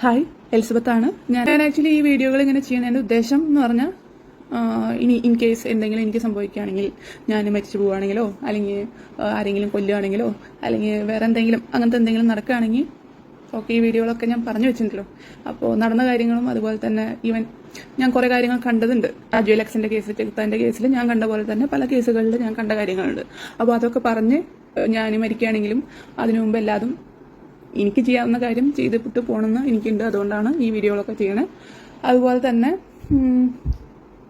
Hi Elizabeth ആണ്. ഞാൻ ഞാൻ ആക്ച്വലി ഈ വീഡിയോകൾ ഇങ്ങനെ ചെയ്യുന്നതിന്റെ ഉദ്ദേശം എന്ന് പറഞ്ഞാൽ ഇനി ഇൻ കേസ് എന്തെങ്കിലും എനിക്ക് സംഭവിക്കുകയാണെങ്കിൽ ഞാൻ മരിച്ചു പോവുകയാണെങ്കിലോ അല്ലെങ്കിൽ ആരെങ്കിലും കൊല്ലുകയാണെങ്കിലോ അല്ലെങ്കിൽ വേറെ എന്തെങ്കിലും അങ്ങനത്തെ എന്തെങ്കിലും നടക്കുകയാണെങ്കിൽ ഓക്കെ ഈ വീഡിയോകളൊക്കെ ഞാൻ പറഞ്ഞു വെച്ചിട്ടുണ്ടല്ലോ. അപ്പോൾ നടന്ന കാര്യങ്ങളും അതുപോലെ തന്നെ ഈവൻ ഞാൻ കുറേ കാര്യങ്ങൾ കണ്ടതുണ്ട്. അജു എലക്സിന്റെ കേസ് ചെകുത്താന്റെ കേസിൽ ഞാൻ കണ്ട പോലെ തന്നെ പല കേസുകളിൽ ഞാൻ കണ്ട കാര്യങ്ങളുണ്ട്. അപ്പോൾ അതൊക്കെ പറഞ്ഞ് ഞാൻ മരിക്കുകയാണെങ്കിലും അതിനു മുമ്പ് എല്ലാതും എനിക്ക് ചെയ്യാവുന്ന കാര്യം ചെയ്തിട്ട് പോകണമെന്ന് എനിക്കുണ്ട്. അതുകൊണ്ടാണ് ഈ വീഡിയോകളൊക്കെ ചെയ്യണേ. അതുപോലെ തന്നെ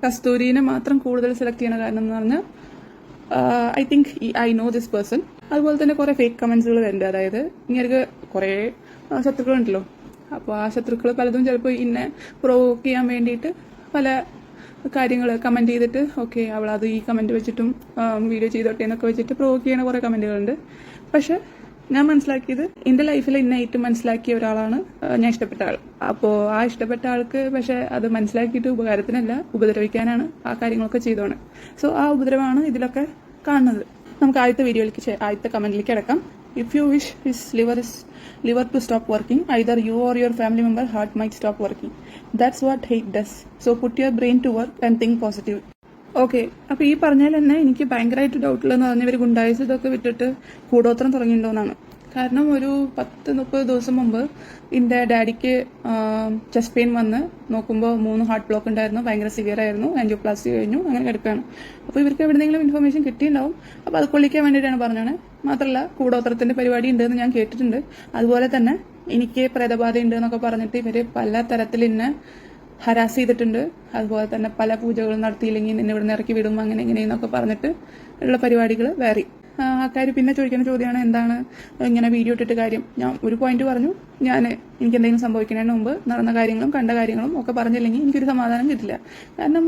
കസ്തൂരിനെ മാത്രം കൂടുതൽ സെലക്ട് ചെയ്യണ കാരണം എന്ന് പറഞ്ഞാൽ I think I know this person അതുപോലെ തന്നെ കുറേ ഫേക്ക് കമൻസുകൾ വരുന്നുണ്ട് അതായത് ഇങ്ങനെ കുറേ ശത്രുക്കളുണ്ടല്ലോ അപ്പോൾ ആ ശത്രുക്കൾ പലതും ചിലപ്പോൾ ഇന്നെ പ്രൊവോക്ക് ചെയ്യാൻ വേണ്ടിയിട്ട് പല കാര്യങ്ങൾ കമന്റ് ചെയ്തിട്ട് ഓക്കെ അവൾ അത് ഈ കമന്റ് വെച്ചിട്ടും വീഡിയോ ചെയ്തോട്ടെ എന്നൊക്കെ വെച്ചിട്ട് പ്രൊവോക്ക് ചെയ്യണ കുറേ കമന്റുകളുണ്ട് പക്ഷെ ഞാൻ മനസ്സിലാക്കിയത് എന്റെ ലൈഫിൽ ഇന്ന ഏറ്റവും മനസ്സിലാക്കിയ ഒരാളാണ് ഞാൻ ഇഷ്ടപ്പെട്ട ആൾ. അപ്പോ ആ ഇഷ്ടപ്പെട്ട ആൾക്ക് പക്ഷെ അത് മനസ്സിലാക്കിയിട്ട് ഉപകാരത്തിനല്ല ഉപദ്രവിക്കാനാണ് ആ കാര്യങ്ങളൊക്കെ ചെയ്തോണ്. സോ ആ ഉപദ്രവമാണ് ഇതിലൊക്കെ കാണുന്നത്. നമുക്ക് ആദ്യത്തെ വീഡിയോയിലേക്ക് ആദ്യത്തെ കമന്റിലേക്ക് അടക്കാം if you wish his liver is liver to stop working either you or your family member heart might stop working that's what hate does so put your brain to work and think positive okay. അപ്പൊ ഈ പറഞ്ഞാൽ തന്നെ എനിക്ക് ഭയങ്കരമായിട്ട് ഡൗട്ടുള്ളതെന്ന് എന്ന് ഇവർ ഗുണ്ടായുസ് ഇതൊക്കെ വിട്ടിട്ട് കൂടോത്രം തുടങ്ങിയിട്ടുണ്ടോന്നാണ്. കാരണം ഒരു പത്ത് മുപ്പത് ദിവസം മുമ്പ് എന്റെ ഡാഡിക്ക് ചെസ്റ്റ് പെയിൻ വന്ന് നോക്കുമ്പോൾ മൂന്ന് ഹാർട്ട് ബ്ലോക്ക് ഉണ്ടായിരുന്നു ഭയങ്കര സിവിയർ ആയിരുന്നു ആൻജിയോപ്ലാസ്റ്റി കഴിഞ്ഞു അങ്ങനെ കിടക്കുകയാണ്. അപ്പോൾ ഇവർക്ക് എവിടെയെങ്കിലും ഇൻഫർമേഷൻ കിട്ടിയിട്ടുണ്ടാവും. അപ്പോൾ അത് കൊള്ളിക്കാൻ വേണ്ടിയിട്ടാണ് പറഞ്ഞത് മാത്രമല്ല കൂടോത്രത്തിന്റെ പരിപാടി ഉണ്ടെന്ന് ഞാൻ കേട്ടിട്ടുണ്ട്. അതുപോലെ തന്നെ എനിക്ക് പ്രേതബാധ ഉണ്ട് എന്നൊക്കെ പറഞ്ഞിട്ട് ഇവർ പല തരത്തിൽ ഇന്നെ ഹരാസ് ചെയ്തിട്ടുണ്ട്. അതുപോലെ തന്നെ പല പൂജകളും നടത്തിയില്ലെങ്കിൽ നിന്നെ ഇവിടെ ഇറക്കി വിടും. അങ്ങനെ ഇങ്ങനെയെന്നൊക്കെ പറഞ്ഞിട്ട് ഉള്ള പരിപാടികൾ വേറി. ആൾക്കാർ പിന്നെ ചോദിക്കുന്ന ചോദ്യമാണ് എന്താണ് ഇങ്ങനെ വീഡിയോ ഇട്ടിട്ട് കാര്യം? ഞാൻ ഒരു പോയിന്റ് പറഞ്ഞു. ഞാൻ എനിക്ക് എന്തെങ്കിലും സംഭവിക്കുന്നതിന് മുമ്പ് നടന്ന കാര്യങ്ങളും കണ്ട കാര്യങ്ങളും ഒക്കെ പറഞ്ഞില്ലെങ്കിൽ എനിക്കൊരു സമാധാനം കിട്ടില്ല. കാരണം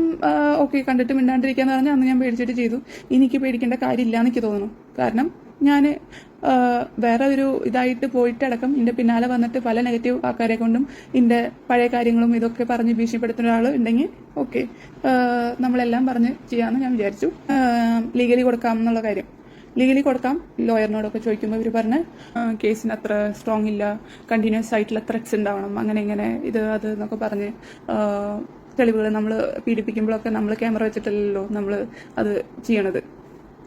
ഓക്കെ കണ്ടിട്ട് മിണ്ടാണ്ടിരിക്കാന്ന് പറഞ്ഞാൽ അന്ന് ഞാൻ പേടിച്ചിട്ട് ചെയ്തു. എനിക്ക് പേടിക്കേണ്ട കാര്യമില്ല എനിക്ക് തോന്നുന്നു. കാരണം ഞാൻ വേറെ ഒരു ഇതായിട്ട് പോയിട്ടടക്കം എന്റെ പിന്നാലെ വന്നിട്ട് പല നെഗറ്റീവ് ആൾക്കാരെ കൊണ്ടും എന്റെ പഴയ കാര്യങ്ങളും ഇതൊക്കെ പറഞ്ഞ് ഭീഷണിപ്പെടുത്തുന്ന ഒരാൾ ഉണ്ടെങ്കിൽ ഓക്കെ നമ്മളെല്ലാം പറഞ്ഞ് ചെയ്യാമെന്ന് ഞാൻ വിചാരിച്ചു. ലീഗലി കൊടുക്കാം എന്നുള്ള കാര്യം. ലീഗലി കൊടുക്കാം. ലോയറിനോടൊക്കെ ചോദിക്കുമ്പോൾ ഇവർ പറഞ്ഞ കേസിന് അത്ര സ്ട്രോങ് ഇല്ല. കണ്ടിന്യൂസ് ആയിട്ടുള്ള ത്രെറ്റ്സ് ഉണ്ടാവണം. അങ്ങനെ ഇങ്ങനെ ഇത് അത് എന്നൊക്കെ പറഞ്ഞ് തെളിവുകൾ നമ്മൾ പീഡിപ്പിക്കുമ്പോഴൊക്കെ നമ്മൾ ക്യാമറ വെച്ചിട്ടല്ലല്ലോ നമ്മൾ അത് ചെയ്യണത്.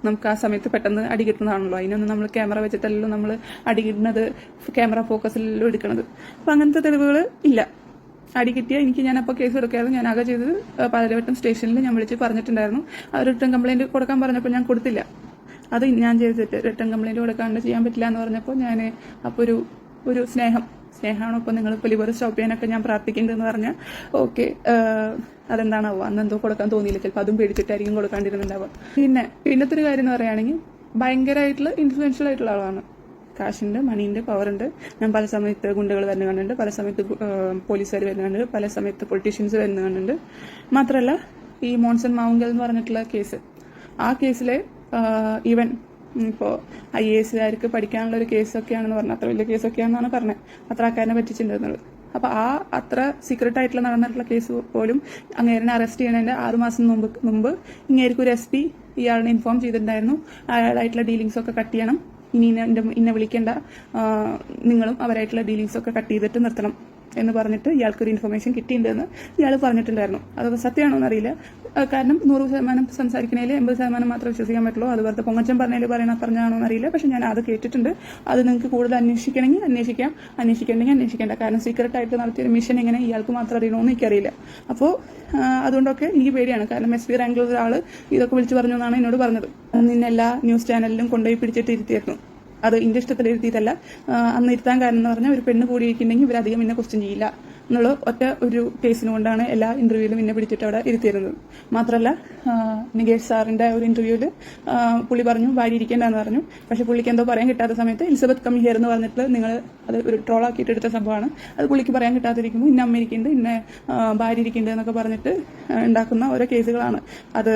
നമുക്ക് ആ സമയത്ത് പെട്ടെന്ന് അടി കിട്ടുന്നതാണല്ലോ. അതിനൊന്നും നമ്മൾ ക്യാമറ വെച്ചിട്ടല്ലോ നമ്മൾ അടി കിട്ടുന്നത് ക്യാമറ ഫോക്കസിലല്ലോ എടുക്കുന്നത് അപ്പം അങ്ങനത്തെ തെളിവുകൾ ഇല്ല. അടി കിട്ടിയ എനിക്ക് ഞാൻ അപ്പോൾ കേസ് എടുക്കാതെ ഞാൻ ആകെ ചെയ്തത് പാലരവട്ടം സ്റ്റേഷനിൽ ഞാൻ വിളിച്ച് പറഞ്ഞിട്ടുണ്ടായിരുന്നു. അവർ റിട്ടേൺ കംപ്ലയിന്റ് കൊടുക്കാൻ പറഞ്ഞപ്പോൾ ഞാൻ കൊടുത്തില്ല. അത് ഞാൻ ചെയ്തിട്ട് റിട്ടേൺ കംപ്ലയിന്റ് കൊടുക്കാണ്ട് ചെയ്യാൻ പറ്റില്ല എന്ന് പറഞ്ഞപ്പോൾ ഞാൻ അപ്പോൾ ഒരു ഒരു സ്നേഹം സ്നേഹമാണ് ഇപ്പോൾ നിങ്ങൾ ലിവർ സ്റ്റോപ്പ് ചെയ്യാനൊക്കെ ഞാൻ പ്രാർത്ഥിക്കുന്നുണ്ടെന്ന് പറഞ്ഞാൽ ഓക്കെ അതെന്താണാവോ അന്ന് എന്തോ കൊടുക്കാൻ തോന്നിയില്ല. ചിലപ്പോൾ അതും പേടിച്ചിട്ടായിരിക്കും കൊടുക്കാണ്ടിരുന്നുണ്ടാവുക. പിന്നെ പിന്നത്തെ ഒരു കാര്യം എന്ന് പറയുകയാണെങ്കിൽ ഭയങ്കരമായിട്ടുള്ള ഇൻഫ്ലുവൻഷ്യൽ ആയിട്ടുള്ള ആളാണ്. കാശുണ്ട് മണിയുണ്ട് പവറുണ്ട് ഞാൻ പല സമയത്ത് ഗുണ്ടകൾ വരുന്ന കണ്ടിട്ടുണ്ട്. പല സമയത്ത് പോലീസുകാർ വരുന്ന കണ്ടിട്ടുണ്ട്. പല സമയത്ത് പൊളിറ്റീഷ്യൻസ് വരുന്ന കണ്ടിട്ടുണ്ട്. മാത്രമല്ല ഈ മോൺസൺ മാവുങ്കൽ എന്ന് പറഞ്ഞിട്ടുള്ള കേസ് ആ കേസിലെ ഈവൻ ഇപ്പോൾ ഐ എ എസുകാർക്ക് പഠിക്കാനുള്ള ഒരു കേസൊക്കെയാണെന്ന് പറഞ്ഞത് അത്ര വലിയ കേസൊക്കെയാണെന്നാണ് പറഞ്ഞത്. അത്ര ആക്കാരനെ പറ്റിച്ചിട്ടുണ്ടെന്നുള്ളത് അപ്പോൾ ആ അത്ര സീക്രട്ട് ആയിട്ടുള്ള നടന്നിട്ടുള്ള കേസ് പോലും അങ്ങേരനെ അറസ്റ്റ് ചെയ്യണതിന്റെ ആറുമാസം മുമ്പ് മുമ്പ് ഇങ്ങേർക്ക് ഒരു എസ് പി ഇയാളിനെ ഇൻഫോം ചെയ്തിട്ടുണ്ടായിരുന്നു. അയാളായിട്ടുള്ള ഡീലിങ്സ് ഒക്കെ കട്ട് ചെയ്യണം. ഇനി ഇന്ന വിളിക്കേണ്ട. നിങ്ങളും അവരായിട്ടുള്ള ഡീലിങ്സ് ഒക്കെ കട്ട് ചെയ്തിട്ട് നിർത്തണം. എന്ന് പറഞ്ഞിട്ട് ഇയാൾക്കൊരു ഇൻഫർമേഷൻ കിട്ടിയിട്ടുണ്ടെന്ന് ഇയാൾ പറഞ്ഞിട്ടുണ്ടായിരുന്നു. അത് സത്യമാണോ എന്നറിയില്ല. കാരണം നൂറ് ശതമാനം സംസാരിക്കണേൽ എൺപത് ശതമാനം മാത്രം വിശ്വസിക്കാൻ പറ്റുള്ളൂ. അത് വെറുതെ പൊങ്ങച്ചൻ പറഞ്ഞതിൽ പറയണ പറഞ്ഞാണോ എന്നറിയില്ല. പക്ഷെ ഞാൻ അത് കേട്ടിട്ടുണ്ട്. അത് നിങ്ങൾക്ക് കൂടുതൽ അന്വേഷിക്കണമെങ്കിൽ അന്വേഷിക്കാം. അന്വേഷിക്കണമെങ്കിൽ അന്വേഷിക്കേണ്ട. കാരണം സീക്രട്ട് ആയിട്ട് നടത്തിയൊരു മിഷൻ എങ്ങനെ ഇയാൾക്ക് മാത്രം അറിയണമെന്ന് എനിക്കറിയില്ല. അപ്പോൾ അതുകൊണ്ടൊക്കെ എനിക്ക് പേടിയാണ്. കാരണം എസ് പി റാങ്കിലുള്ള ഒരാൾ ഇതൊക്കെ വിളിച്ചു പറഞ്ഞു എന്നാണ് എന്നോട് പറഞ്ഞത്. നിന്നെല്ലാ ന്യൂസ് ചാനലിലും കൊണ്ടുപോയി പിടിച്ചിട്ട് ഇരുത്തിയിരുന്നു അത് ഇന്റെ ഇഷ്ടത്തിൽ ഇരുത്തിയിട്ടല്ല. അന്ന് ഇരുത്താൻ കാരണം എന്ന് പറഞ്ഞാൽ ഒരു പെണ്ണ് കൂടിയിരിക്കുന്നെങ്കിൽ ഇവരധികം എന്നെ ക്വസ്റ്റ്യൻ ചെയ്യില്ല. എന്നുള്ള ഒറ്റ ഒരു കേസിന് കൊണ്ടാണ് എല്ലാ ഇന്റർവ്യൂവിലും എന്നെ പിടിച്ചിട്ട് അവിടെ ഇരുത്തിയിരുന്നത്. മാത്രമല്ല നികേഷ് സാറിന്റെ ഒരു ഇന്റർവ്യൂവിൽ പുള്ളി പറഞ്ഞു ഭാര്യ ഇരിക്കേണ്ടെന്ന് പറഞ്ഞു. പക്ഷെ പുള്ളിക്ക് എന്തോ പറയാൻ കിട്ടാത്ത സമയത്ത് എലിസബത്ത് കം ഹിയർ എന്ന് പറഞ്ഞിട്ട് നിങ്ങൾ അത് ഒരു ട്രോളാക്കിയിട്ട് എടുത്ത സംഭവമാണ്. അത് പുള്ളിക്ക് പറയാൻ കിട്ടാതിരിക്കുമ്പോൾ ഇന്ന അമ്മ ഇരിക്കുന്നുണ്ട് ഇന്ന ഭാര്യ ഇരിക്കുന്നുണ്ട് എന്നൊക്കെ പറഞ്ഞിട്ട് ഉണ്ടാക്കുന്ന ഓരോ കേസുകളാണ്. അത്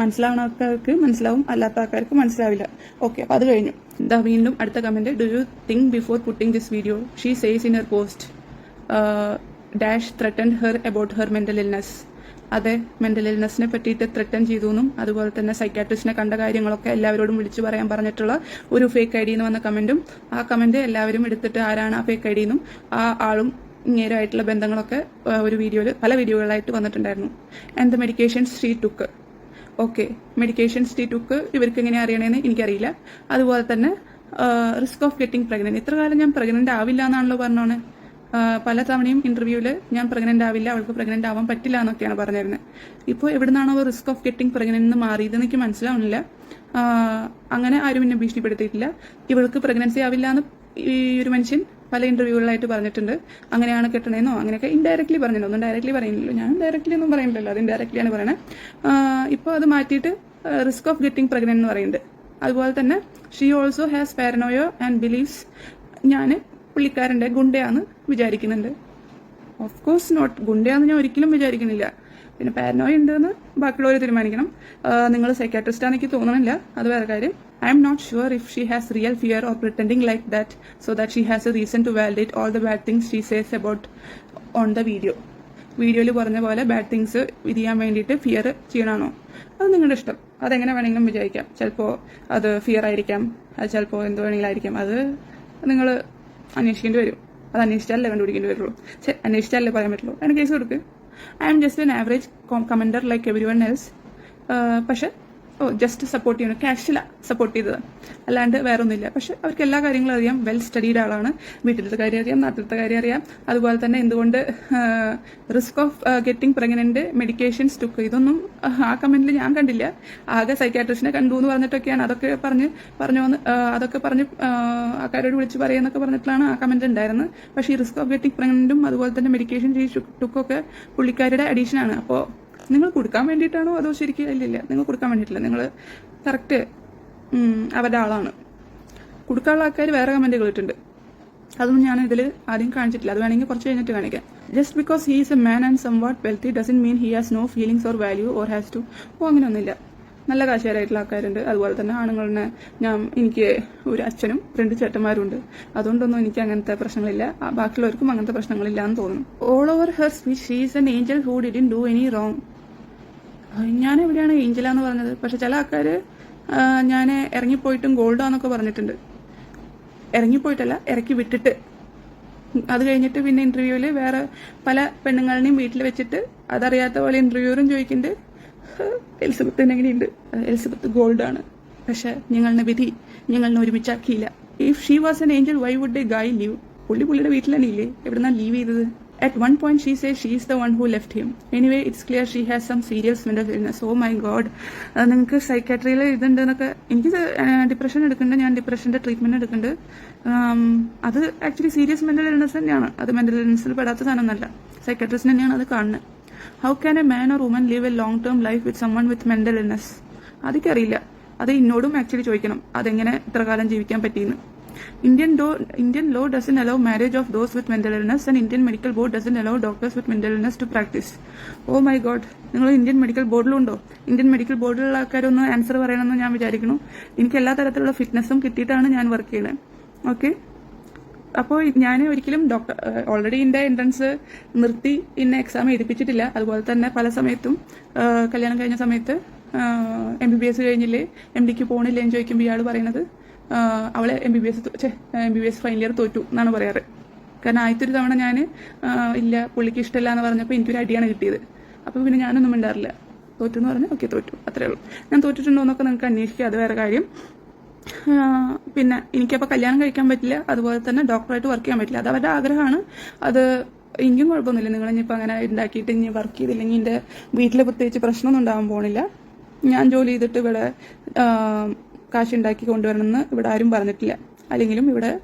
മനസ്സിലാവുന്ന ആൾക്കാർക്ക് മനസ്സിലാവും അല്ലാത്ത ആൾക്കാർക്ക് മനസ്സിലാവില്ല. ഓക്കെ അപ്പൊ അത് കഴിഞ്ഞു. ഇതാ വീണ്ടും അടുത്ത comment do you think before putting this video she says in her post dash threaten her about her mental illness അതെ മെന്റൽ ഇൽനെസ്സിനെ പറ്റിയിട്ട് ത്രട്ടൺ ചെയ്തു എന്നും അതുപോലെ തന്നെ സൈക്കാട്രിസ്റ്റിനെ കണ്ട കാര്യങ്ങളൊക്കെ എല്ലാവരോടും വിളിച്ചു പറയാൻ പറഞ്ഞിട്ടുള്ള ഒരു ഫേക്ക് ഐ ഡി എന്ന് വന്ന കമന്റും ആ കമന്റ് എല്ലാവരും എടുത്തിട്ട് ആരാണ് ആ ഫേക്ക് ഐ ഡി എന്നും ആ ആളും ഇങ്ങേരുമായിട്ടുള്ള ബന്ധങ്ങളൊക്കെ ഒരു വീഡിയോയിൽ പല വീഡിയോകളായിട്ട് വന്നിട്ടുണ്ടായിരുന്നു. And the medications she took okay medications the took ഇവർക്ക് എങ്ങനെ അറിയണമെന്ന് എനിക്കറിയില്ല. അതുപോലെ തന്നെ റിസ്ക് ഓഫ് ഗെറ്റിംഗ് പ്രഗ്നന്റ് ഇത്ര കാലം ഞാൻ പ്രഗ്നന്റ് ആവില്ല എന്നാണല്ലോ പറഞ്ഞോണ്. പല തവണയും ഇന്റർവ്യൂവിൽ ഞാൻ പ്രഗ്നന്റ് ആവില്ല അവൾക്ക് പ്രഗ്നന്റ് ആവാൻ പറ്റില്ല എന്നൊക്കെയാണ് പറഞ്ഞിരുന്നത് ഇപ്പോൾ എവിടുന്നാണോ റിസ്ക് ഓഫ് ഗെറ്റിംഗ് പ്രഗ്നന്റ് എന്ന് മാറിയതെന്ന് എനിക്ക് മനസ്സിലാവുന്നില്ല. അങ്ങനെ ആരും എന്നെ ഭീഷണിപ്പെടുത്തിയിട്ടില്ല. ഇവൾക്ക് പ്രഗ്നൻസി ആവില്ല എന്ന് ഈ ഒരു മനുഷ്യൻ പല ഇന്റർവ്യൂകളിലായിട്ട് പറഞ്ഞിട്ടുണ്ട്. അങ്ങനെയാണ് കെട്ടണേന്നോ? അങ്ങനെയൊക്കെ ഇൻഡയറക്ട്ലി പറഞ്ഞിട്ടുണ്ടോ. ഒന്നും ഡയറക്ട്ലി പറയുന്നില്ലല്ലോ. ഞാൻ ഡയറക്ട്ലി ഒന്നും പറയുന്നില്ലല്ലോ. അത് ഇൻഡയറക്ട്ലി ആണ് പറയണേ. ഇപ്പോൾ അത് മാറ്റിയിട്ട് റിസ്ക് ഓഫ് ഗെറ്റിംഗ് പ്രഗ്നന്റ് എന്ന് പറയുന്നുണ്ട്. അതുപോലെ തന്നെ she also has paranoia and believes ഞാൻ പുള്ളിക്കാരന്റെ ഗുണ്ടയാന്ന് വിചാരിക്കുന്നുണ്ട്. ഓഫ് കോഴ്സ് നോട്ട് ഗുണ്ടയാന്ന് ഞാൻ ഒരിക്കലും വിചാരിക്കുന്നില്ല. പിന്നെ പാരനോയ ഉണ്ടെന്ന് ബാക്കിയുള്ളവർ തീരുമാനിക്കണം. നിങ്ങൾ സൈക്കാട്രിസ്റ്റ് എനിക്ക് തോന്നണില്ല. അത് വേറെ കാര്യം. I'm not sure if she has real fear or pretending like that so that she has a reason to validate all the bad things she says about on the video വീഡിയോയിൽ പറഞ്ഞ പോലെ bad things വിധിയാൻ വേണ്ടിയിട്ട് fear ചെയ്യണമാണോ? അത് നിങ്ങളുടെ ഇഷ്ടം. അതെങ്ങനെ വേണമെങ്കിലും വിചാരിക്കാം. ചിലപ്പോൾ അത് ഫിയർ ആയിരിക്കാം. അത് ചിലപ്പോൾ എന്ത് വേണമെങ്കിലും ആയിരിക്കാം. അത് നിങ്ങൾ അന്വേഷിക്കേണ്ടി വരും. അത് അന്വേഷിച്ചാലല്ലേ കണ്ടുപിടിക്കേണ്ടി വരുള്ളൂ. അന്വേഷിച്ചാലല്ലേ പറയാൻ പറ്റുള്ളൂ. അതിന് കേസ് കൊടുക്ക്. I am just an average commenter like everyone else പക്ഷെ ഓ ജസ്റ്റ് സപ്പോർട്ട് ചെയ്യണം. ക്യാഷില സപ്പോർട്ട് ചെയ്തത്. അല്ലാണ്ട് വേറെ ഒന്നുമില്ല പക്ഷെ അവർക്ക് എല്ലാ കാര്യങ്ങളും അറിയാം. വെൽ സ്റ്റഡീഡ് ആളാണ്. വീട്ടിലത്തെ കാര്യം അറിയാം. നാട്ടിലത്തെ കാര്യം അറിയാം. അതുപോലെ തന്നെ എന്തുകൊണ്ട് risk of getting pregnant medications took ഇതൊന്നും ആ, കമന്റിൽ ഞാൻ കണ്ടില്ല. ആകെ സൈക്കാട്രിസ്റ്റിനെ കണ്ടു എന്ന് പറഞ്ഞിട്ടൊക്കെയാണ്. അതൊക്കെ പറഞ്ഞ് പറഞ്ഞു വന്ന് അതൊക്കെ പറഞ്ഞ് ആൾക്കാരോട് വിളിച്ച് പറയുന്നൊക്കെ പറഞ്ഞിട്ടാണ് ആ കമന്റ് ഉണ്ടായിരുന്നത്. പക്ഷേ ഈ റിസ്ക് ഓഫ് ഗെറ്റിംഗ് പ്രഗ്നന്റും അതുപോലെ തന്നെ മെഡിക്കേഷൻ ടുക്കൊക്കെ പുള്ളിക്കാരുടെ അഡീഷനാണ് അപ്പോൾ നിങ്ങൾ കൊടുക്കാൻ വേണ്ടിയിട്ടാണോ അതോ ശരിക്കും ഇല്ലില്ല നിങ്ങൾ കൊടുക്കാൻ വേണ്ടിയിട്ടില്ല. നിങ്ങൾ കറക്റ്റ് അവരുടെ ആളാണ്. കൊടുക്കാനുള്ള ആൾക്കാർ വേറെ കമന്റുകൾ ഇട്ടുണ്ട് അതൊന്നും ഞാൻ ഇതിൽ ആദ്യം കാണിച്ചിട്ടില്ല. അത് വേണമെങ്കിൽ കുറച്ച് കഴിഞ്ഞിട്ട് കാണിക്കാം. Just because he is a man and somewhat wealthy doesn't mean he has no feelings or value or has to oh അങ്ങനെയൊന്നുമില്ല. നല്ല കാശുകാരായിട്ടുള്ള ആൾക്കാരുണ്ട്. അതുപോലെ തന്നെ ആണുങ്ങളെ ഞാൻ എനിക്ക് ഒരു അച്ഛനും രണ്ട് ചേട്ടന്മാരുണ്ട്. അതുകൊണ്ടൊന്നും എനിക്ക് അങ്ങനത്തെ പ്രശ്നങ്ങളില്ല. ബാക്കിയുള്ളവർക്കും അങ്ങനത്തെ പ്രശ്നങ്ങളില്ല എന്ന് തോന്നുന്നു. All over her speech she is an angel who didn't do any wrong ഞാൻ എവിടെയാണ് ഏഞ്ചലാന്ന് പറഞ്ഞത്. പക്ഷെ ചില ആൾക്കാർ ഞാൻ ഇറങ്ങിപ്പോയിട്ടും ഗോൾഡാന്നൊക്കെ പറഞ്ഞിട്ടുണ്ട്. ഇറങ്ങിപ്പോയിട്ടല്ല ഇറക്കി വിട്ടിട്ട്. അത് കഴിഞ്ഞിട്ട് പിന്നെ ഇന്റർവ്യൂവിൽ വേറെ പല പെണ്ണുങ്ങളെയും വീട്ടിൽ വെച്ചിട്ട് അതറിയാത്ത പോലെ ഇന്റർവ്യൂറും ചോദിക്കുന്നുണ്ട്. എലിസബത്ത് എങ്ങനെയുണ്ട്? എലിസബത്ത് ഗോൾഡാണ്. പക്ഷെ ഞങ്ങളുടെ വിധി ഞങ്ങളെ ഒരുമിച്ചാക്കിയില്ല. If she was an angel why would a guy leave പുള്ളി പുള്ളിയുടെ വീട്ടിലാണ് ഇല്ലേ എവിടുന്നാ ലീവ് ചെയ്തത്? At one point, she says she is the one who left him. Anyway, it's clear she has some serious mental illness. Oh my god. നിങ്ങൾക്ക് സൈക്കാട്രിയിൽ ഇതുണ്ടെന്നൊക്കെ എനിക്ക് depression എടുക്കുന്നുണ്ട് ഞാൻ ഡിപ്രഷന്റെ ട്രീറ്റ്മെന്റ് എടുക്കുന്നുണ്ട് അത് ആക്ച്വലി സീരിയസ് മെന്റൽ ഇൽനെസ് തന്നെയാണ്. അത് mental ഇൽനെസ്സിൽ പെടാത്ത സാധനമൊന്നല്ല. Psychiatrist തന്നെയാണ് അത് കാണുന്നത് how can a man or woman live a long term life with someone with mental illness അതൊക്കെ അറിയില്ല അത് എന്നോടും ആക്ച്വലി ചോദിക്കണം. അതെങ്ങനെ ഇത്ര കാലം ജീവിക്കാൻ പറ്റിയെന്ന് Indian do Indian law doesn't allow marriage of those with mental illness and Indian medical board doesn't allow doctors with mental illness to practice oh my God നിങ്ങൾ ഇന്ത്യൻ മെഡിക്കൽ ബോർഡിലുണ്ടോ ഇന്ത്യൻ മെഡിക്കൽ ബോർഡിലുള്ള ആൾക്കാരൊന്ന് answer പറയണമെന്ന് ഞാൻ വിചാരിക്കുന്നു. എനിക്ക് എല്ലാ തരത്തിലുള്ള ഫിറ്റ്നസ്സും കിട്ടിയിട്ടാണ് ഞാൻ വർക്ക് ചെയ്യുന്നത് ഓക്കെ അപ്പോൾ ഞാൻ ഒരിക്കലും ഡോക്ടർ ഓൾറെഡി എന്റെ എൻട്രൻസ് നിർത്തി ഇന്ന എക്സാം എഴുതിപ്പിച്ചിട്ടില്ല. അതുപോലെ തന്നെ പല സമയത്തും കല്യാണം കഴിഞ്ഞ സമയത്ത് എം ബി ബി എസ് കഴിഞ്ഞില്ലേ? എം ഡിക്ക് പോകണില്ലേ എന്ന് ചോദിക്കുമ്പോൾ ഇയാൾ പറയുന്നത് അവളെ M B B S M B B S final year തോറ്റു എന്നാണ് പറയാറ്. കാരണം ആദ്യത്തെ ഒരു തവണ ഞാൻ ഇല്ല പുള്ളിക്ക് ഇഷ്ടമില്ല എന്ന് പറഞ്ഞപ്പോൾ എനിക്കൊരു അടിയാണ് കിട്ടിയത്. അപ്പോൾ പിന്നെ ഞാനൊന്നും മിണ്ടാറില്ല. തോറ്റു എന്ന് പറഞ്ഞാൽ ഓക്കെ തോറ്റു. അത്രേ ഉള്ളൂ. ഞാൻ തോറ്റിട്ടുണ്ടോ എന്നൊക്കെ നിങ്ങൾക്ക് അന്വേഷിക്കുക അത് വേറെ കാര്യം. പിന്നെ എനിക്കപ്പോൾ കല്യാണം കഴിക്കാൻ പറ്റില്ല അതുപോലെ തന്നെ ഡോക്ടറായിട്ട് വർക്ക് ചെയ്യാൻ പറ്റില്ല. അത് അവരുടെ ആഗ്രഹമാണ്. അത് എനിക്കും കുഴപ്പമൊന്നുമില്ല. നിങ്ങൾ ഇനിയിപ്പോൾ അങ്ങനെ ഉണ്ടാക്കിയിട്ട് ഇനി വർക്ക് ചെയ്തില്ലെങ്കിൽ എന്റെ വീട്ടിൽ പ്രത്യേകിച്ച് പ്രശ്നമൊന്നും ഉണ്ടാകാൻ പോണില്ല. ഞാൻ ജോലി ചെയ്തിട്ട് ഇവിടെ ആ, കാശ് ഉണ്ടാക്കി കൊണ്ടുവരണമെന്ന് ഇവിടെ ആരും പറഞ്ഞിട്ടില്ല. അല്ലെങ്കിലും ഇവിടെ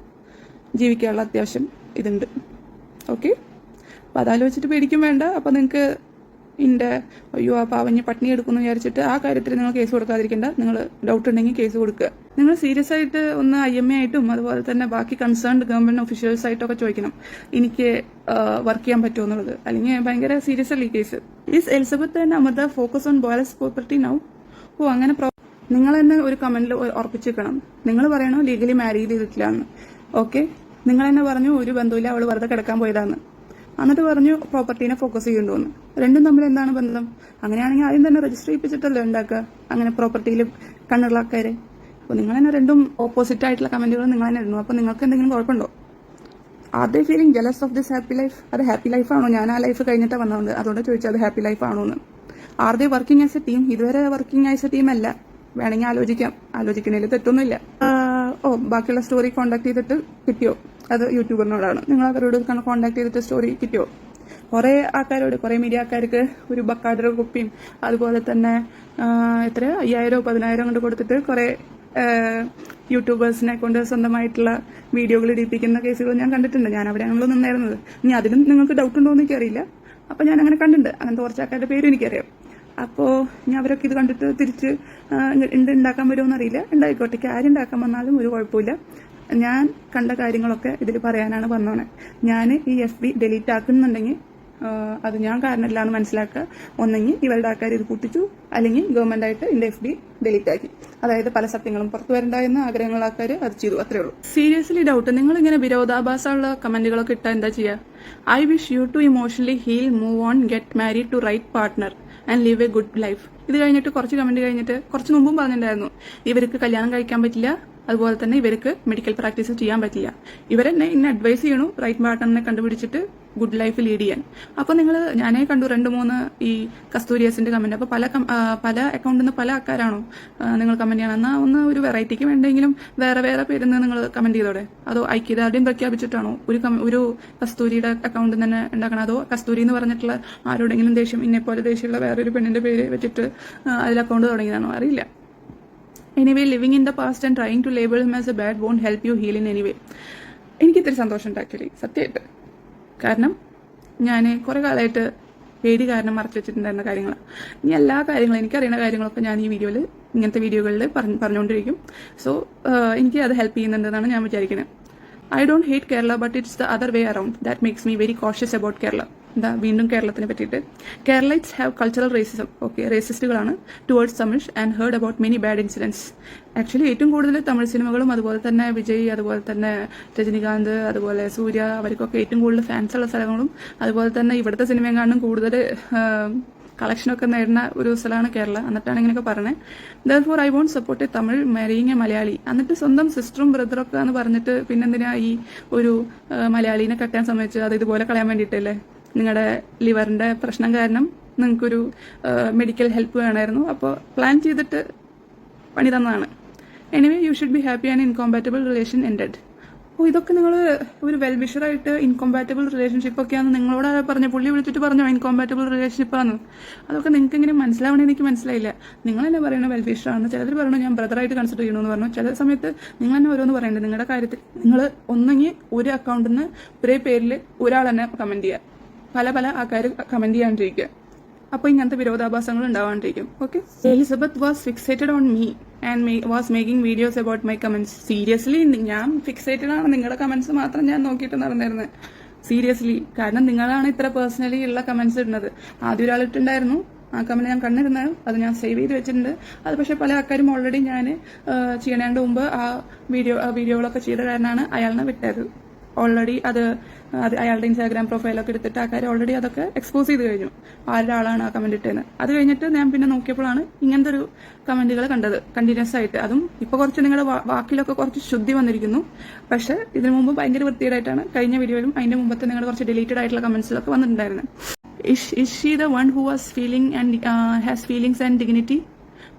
ജീവിക്കാനുള്ള അത്യാവശ്യം ഇതുണ്ട്. ഓക്കെ? അപ്പം അതാലോചിച്ചിട്ട് പേടിക്കും വേണ്ട. അപ്പം നിങ്ങൾക്ക് ഇന്റെ അയ്യോ ആ പാവഞ്ഞ് പട്ടിണി എടുക്കുമെന്ന് വിചാരിച്ചിട്ട് ആ കാര്യത്തിൽ നിങ്ങൾ കേസ് കൊടുക്കാതിരിക്കേണ്ട. നിങ്ങൾ ഡൗട്ട് ഉണ്ടെങ്കിൽ കേസ് കൊടുക്കുക. നിങ്ങൾ സീരിയസ് ആയിട്ട് ഒന്ന് ഐ എം എ ആയിട്ടും അതുപോലെ തന്നെ ബാക്കി കൺസേൺഡ് ഗവൺമെന്റ് ഒഫീഷ്യൽസ് ആയിട്ടൊക്കെ ചോദിക്കണം. എനിക്ക് വർക്ക് ചെയ്യാൻ പറ്റുമോ എന്നുള്ളത്. അല്ലെങ്കിൽ ഭയങ്കര സീരിയസ് അല്ലേ ഈ case is Elizabeth and Amrita focus on boyless property now oh അങ്ങനെ നിങ്ങൾ തന്നെ ഒരു കമന്റിൽ ഉറപ്പിച്ചിരിക്കണം. നിങ്ങൾ പറയണോ ലീഗലി മാരി ചെയ്തിട്ടില്ല എന്ന് ഓക്കെ നിങ്ങൾ തന്നെ പറഞ്ഞു ഒരു ബന്ധമില്ല അവൾ വെറുതെ കിടക്കാൻ പോയതാന്ന്. എന്നിട്ട് പറഞ്ഞു പ്രോപ്പർട്ടീനെ ഫോക്കസ് ചെയ്യണ്ടോന്ന് രണ്ടും തമ്മിൽ എന്താണ് ബന്ധം? അങ്ങനെയാണെങ്കിൽ ആദ്യം തന്നെ രജിസ്റ്റർ ചെയ്യിപ്പിച്ചിട്ടല്ലേ ഉണ്ടാക്കുക? അങ്ങനെ പ്രോപ്പർട്ടിയിൽ കണ്ണുള്ള ആൾക്കാരെ അപ്പോൾ നിങ്ങൾ തന്നെ രണ്ടും ഓപ്പോസിറ്റ് ആയിട്ടുള്ള കമന്റുകൾ നിങ്ങൾ തന്നെ ഇടുന്നു. അപ്പോൾ നിങ്ങൾക്ക് എന്തെങ്കിലും കുഴപ്പമുണ്ടോ? Are they feeling jealous of this happy life അത് ഹാപ്പി ലൈഫാണോ ഞാൻ ആ ലൈഫ് കഴിഞ്ഞിട്ട് വന്നതുകൊണ്ട് അതുകൊണ്ട് ചോദിച്ചത് ഹാപ്പി ലൈഫ് ആണോന്ന്. Are they working as a team ഇതുവരെ വർക്കിംഗ് ആസ് എ ടീം അല്ല. വേണമെങ്കിൽ ആലോചിക്കാം. ആലോചിക്കണേൽ തെറ്റൊന്നുമില്ല. ഓ ബാക്കിയുള്ള സ്റ്റോറി കോണ്ടാക്ട് ചെയ്തിട്ട് കിട്ടിയോ? അത് യൂട്യൂബറിനോടാണ്. നിങ്ങൾ അവരോട് കോണ്ടാക്ട് ചെയ്തിട്ട് സ്റ്റോറി കിട്ടിയോ? കുറേ ആൾക്കാരോട് കുറേ മീഡിയ ആൾക്കാർക്ക് ഒരു ബക്കാഡർ കുപ്പിയും അതുപോലെ തന്നെ എത്ര? അയ്യായിരോ പതിനായിരം കൊണ്ട് കൊടുത്തിട്ട് കുറേ യൂട്യൂബേഴ്സിനെ കൊണ്ട് സ്വന്തമായിട്ടുള്ള വീഡിയോകൾ ഇടിപ്പിക്കുന്ന കേസുകൾ ഞാൻ കണ്ടിട്ടുണ്ട്. ഞാൻ അവിടെ ഞങ്ങൾ നിന്നായിരുന്നത്. ഇനി അതിലും നിങ്ങൾക്ക് ഡൗട്ട് ഉണ്ടോ എന്ന് എനിക്കറിയില്ല. അപ്പോൾ ഞാൻ അങ്ങനെ കണ്ടിട്ടുണ്ട്. അങ്ങനത്തെ കുറച്ച് ആൾക്കാരുടെ പേരും എനിക്കറിയാം. അപ്പോൾ ഞാൻ അവരൊക്കെ ഇത് കണ്ടിട്ട് തിരിച്ച് ഉണ്ട് ഉണ്ടാക്കാൻ വരുമോ അറിയില്ല. ഉണ്ടായിക്കോട്ടെ ആര് ഉണ്ടാക്കാൻ വന്നാലും ഒരു കുഴപ്പമില്ല. ഞാൻ കണ്ട കാര്യങ്ങളൊക്കെ ഇതിൽ പറയാനാണ് വന്നോണെ. ഞാൻ ഈ എഫ് ബി ഡിലീറ്റ് ആക്കുന്നുണ്ടെങ്കിൽ അത് ഞാൻ കാരണമില്ല എന്ന് മനസ്സിലാക്കുക. ഒന്നെങ്കിൽ ഇവരുടെ ആൾക്കാർ ഇത് കൂട്ടിച്ചു. അല്ലെങ്കിൽ ഗവൺമെന്റ് ആയിട്ട് എന്റെ എഫ് ബി ഡിലീറ്റ് ആക്കി. അതായത് പല സത്യങ്ങളും പുറത്തു വരണ്ടായെന്ന് ആഗ്രഹമുള്ള ആൾക്കാർ അത് ചെയ്തു. അത്രേ ഉള്ളൂ. സീരിയസ്ലി ഡൗട്ട് നിങ്ങൾ ഇങ്ങനെ വിരോധാഭാസമുള്ള കമന്റുകളൊക്കെ ഇട്ടാൽ എന്താ ചെയ്യുക I wish you to emotionally heal move on get married to right partner and live a good life ഇത് കഴിഞ്ഞിട്ട് കുറച്ച് കമന്റ് കഴിഞ്ഞിട്ട് കുറച്ച് മുമ്പും പറഞ്ഞിട്ടുണ്ടായിരുന്നു ഇവർക്ക് കല്യാണം കഴിക്കാൻ പറ്റില്ല അതുപോലെ തന്നെ ഇവർക്ക് മെഡിക്കൽ പ്രാക്ടീസ് ചെയ്യാൻ പറ്റില്ല. ഇവരെന്നെ ഇന്ന് അഡ്വൈസ് ചെയ്യണു റൈറ്റ് പാർട്ട്ണറിനെ കണ്ടുപിടിച്ചിട്ട് ഗുഡ് ലൈഫ് ലീഡ് ചെയ്യാൻ. അപ്പോൾ നിങ്ങൾ ഞാനേ കണ്ടു രണ്ട് മൂന്ന് ഈ കസ്തൂരിയസിന്റെ കമന്റ് അപ്പോൾ പല പല അക്കൗണ്ടിൽ നിന്ന് പല ആൾക്കാരാണോ? നിങ്ങൾ കമന്റ് ചെയ്യണം. എന്നാൽ ഒന്ന് ഒരു വെറൈറ്റിക്ക് വേണ്ടെങ്കിലും വേറെ വേറെ പേരിൽ നിന്ന് നിങ്ങൾ കമന്റ് ചെയ്തോടെ? അതോ ഐക്യദാർഢ്യം പ്രഖ്യാപിച്ചിട്ടാണോ? ഒരു ഒരു കസ്തൂരിയുടെ അക്കൗണ്ടിൽ തന്നെ ഉണ്ടാക്കണം അതോ കസ്തൂരി എന്ന് പറഞ്ഞിട്ടുള്ള ആരോടെങ്കിലും ദേഷ്യം ഇന്നെ പോലെ ദേഷ്യമുള്ള വേറൊരു പെണ്ണിന്റെ പേര് വെച്ചിട്ട് അതിൽ അക്കൗണ്ട് തുടങ്ങിയതാണോ? അറിയില്ല. Anyway living in the past and trying to label him as a bad won't help you heal in anyway എനിക്ക് ഇത്തിരി സന്തോഷമുണ്ട് ആക്ച്വലി സത്യമായിട്ട് കാരണം ഞാൻ കുറെ കാലമായിട്ട് പേടി കാരണം മറച്ചു വെച്ചിട്ടുണ്ടായിരുന്ന കാര്യങ്ങളാണ് ഇനി എല്ലാ കാര്യങ്ങളും എനിക്കറിയുന്ന കാര്യങ്ങളൊക്കെ ഞാൻ ഈ വീഡിയോയിൽ ഇങ്ങനത്തെ വീഡിയോകളിൽ പറഞ്ഞു പറഞ്ഞുകൊണ്ടിരിക്കും. സോ എനിക്ക് അത് ഹെൽപ്പ് ചെയ്യുന്നുണ്ടെന്നാണ് ഞാൻ വിചാരിക്കുന്നത് I don't hate Kerala but it's the other way around that makes me very cautious about Kerala എന്താ വീണ്ടും കേരളത്തിനെ പറ്റിയിട്ട്. Keralites have cultural racism okay റേസിസ്റ്റുകളാണ് towards Tamil and heard about many bad incidents actually ഏറ്റവും കൂടുതൽ തമിഴ് സിനിമകളും അതുപോലെ തന്നെ വിജയ് അതുപോലെ തന്നെ രജനികാന്ത് അതുപോലെ സൂര്യ അവർക്കൊക്കെ ഏറ്റവും കൂടുതൽ ഫാൻസ് ഉള്ള സ്ഥലങ്ങളും അതുപോലെ തന്നെ ഇവിടുത്തെ സിനിമയെക്കാളും കൂടുതൽ കളക്ഷനൊക്കെ നേടുന്ന ഒരു സ്ഥലമാണ് കേരള. എന്നിട്ടാണ് ഇങ്ങനെയൊക്കെ പറഞ്ഞത് therefore I won't support a Tamil marrying a Malayali. എന്നിട്ട് സ്വന്തം സിസ്റ്ററും ബ്രദറൊക്കെ എന്ന് പറഞ്ഞിട്ട് പിന്നെന്തിനാ ഈ ഒരു മലയാളീനെ കെട്ടാൻ സമയത്ത് അത് ഇതുപോലെ കളയാൻ വേണ്ടിയിട്ടല്ലേ? നിങ്ങളുടെ ലിവറിന്റെ പ്രശ്നം കാരണം നിങ്ങൾക്കൊരു മെഡിക്കൽ ഹെൽപ്പ് വേണമായിരുന്നു. അപ്പോൾ പ്ലാൻ ചെയ്തിട്ട് പണി തന്നതാണ്. Anyway you should be happy and incompatible relation ended അപ്പോൾ ഇതൊക്കെ നിങ്ങൾ ഒരു വെൽ വെൽവിഷറായിട്ട് ഇൻകോമ്പാറ്റബിൾ റിലേഷൻഷിപ്പ് ഒക്കെയാണ് നിങ്ങളോട് പറഞ്ഞ? പുള്ളി വിളിച്ചിട്ട് പറഞ്ഞു ഇൻകോമ്പാറ്റബിൾ റിലേഷൻഷിപ്പാണ് അതൊക്കെ നിങ്ങൾക്ക് ഇങ്ങനെ മനസ്സിലാവണേ എനിക്ക് മനസ്സിലായില്ല. നിങ്ങൾ തന്നെ പറയണ വെൽവിഷറാണ് ചിലർ പറയണു ഞാൻ ബ്രദറായിട്ട് കൺസിഡർ ചെയ്യണമെന്ന് പറഞ്ഞു. ചില സമയത്ത് നിങ്ങൾ തന്നെ ഓരോന്ന് പറയണ്ടേ. നിങ്ങളുടെ കാര്യത്തിൽ നിങ്ങൾ ഒന്നെങ്കിൽ ഒരു അക്കൗണ്ടിൽ നിന്ന് ഒരേ പേരിൽ ഒരാൾ തന്നെ കമന്റ് ചെയ്യുക പല പല ആൾക്കാർ കമന്റ് ചെയ്യാണ്ടിരിക്കുക. അപ്പോൾ ഇങ്ങനത്തെ വിരോധാഭാസങ്ങൾ ഉണ്ടാവാണ്ടിരിക്കും. Okay Elizabeth was fixated on me and was making videos about my comments seriously ഞാൻ ഫിക്സേറ്റഡ് ആണ്. നിങ്ങളുടെ കമന്റ്സ് മാത്രം ഞാൻ നോക്കിയിട്ട് നടന്നിരുന്നത് സീരിയസ്ലി കാരണം നിങ്ങളാണ് ഇത്ര പേഴ്സണലി ഉള്ള കമന്റ്സ് ഇടുന്നത്. ആദ്യം ഒരാളിട്ടുണ്ടായിരുന്നു ആ കമന്റ് ഞാൻ കണ്ടിരുന്നത്. അത് ഞാൻ സേവ് ചെയ്ത് വെച്ചിട്ടുണ്ട്. അത് പക്ഷേ പല ആൾക്കാരും ഓൾറെഡി ഞാൻ ചെയ്യണേണ്ട മുമ്പ് ആ വീഡിയോ വീഡിയോകളൊക്കെ ചെയ്ത കാരണമാണ് അയാളിനെ വിട്ടത്. ഓൾറെഡി അത് അയാളുടെ ഇൻസ്റ്റാഗ്രാം പ്രൊഫൈലൊക്കെ എടുത്തിട്ട് ആൾക്കാർ ഓൾറെഡി അതൊക്കെ എക്സ്പോസ് ചെയ്ത് കഴിഞ്ഞു. ആരുടെ ആളാണ് ആ കമന്റ് ഇട്ടതെന്ന് അത് കഴിഞ്ഞിട്ട് ഞാൻ പിന്നെ നോക്കിയപ്പോഴാണ് ഇങ്ങനത്തെ ഒരു കമന്റുകൾ കണ്ടത്. കണ്ടിന്യൂസ് ആയിട്ട്. അതും ഇപ്പൊ കുറച്ച് നിങ്ങളുടെ വാക്കിലൊക്കെ കുറച്ച് ശുദ്ധി വന്നിരിക്കുന്നു. പക്ഷെ ഇതിനു മുമ്പ് ഭയങ്കര വൃത്തികേടായിട്ടാണ് കഴിഞ്ഞ വീഡിയോയിലും അതിന്റെ മുമ്പത്തെ നിങ്ങൾ കുറച്ച് ഡിലീറ്റഡ് ആയിട്ടുള്ള കമന്റ്സിലൊക്കെ വന്നിട്ടുണ്ടായിരുന്നു. The one who was feeling and has feelings and dignity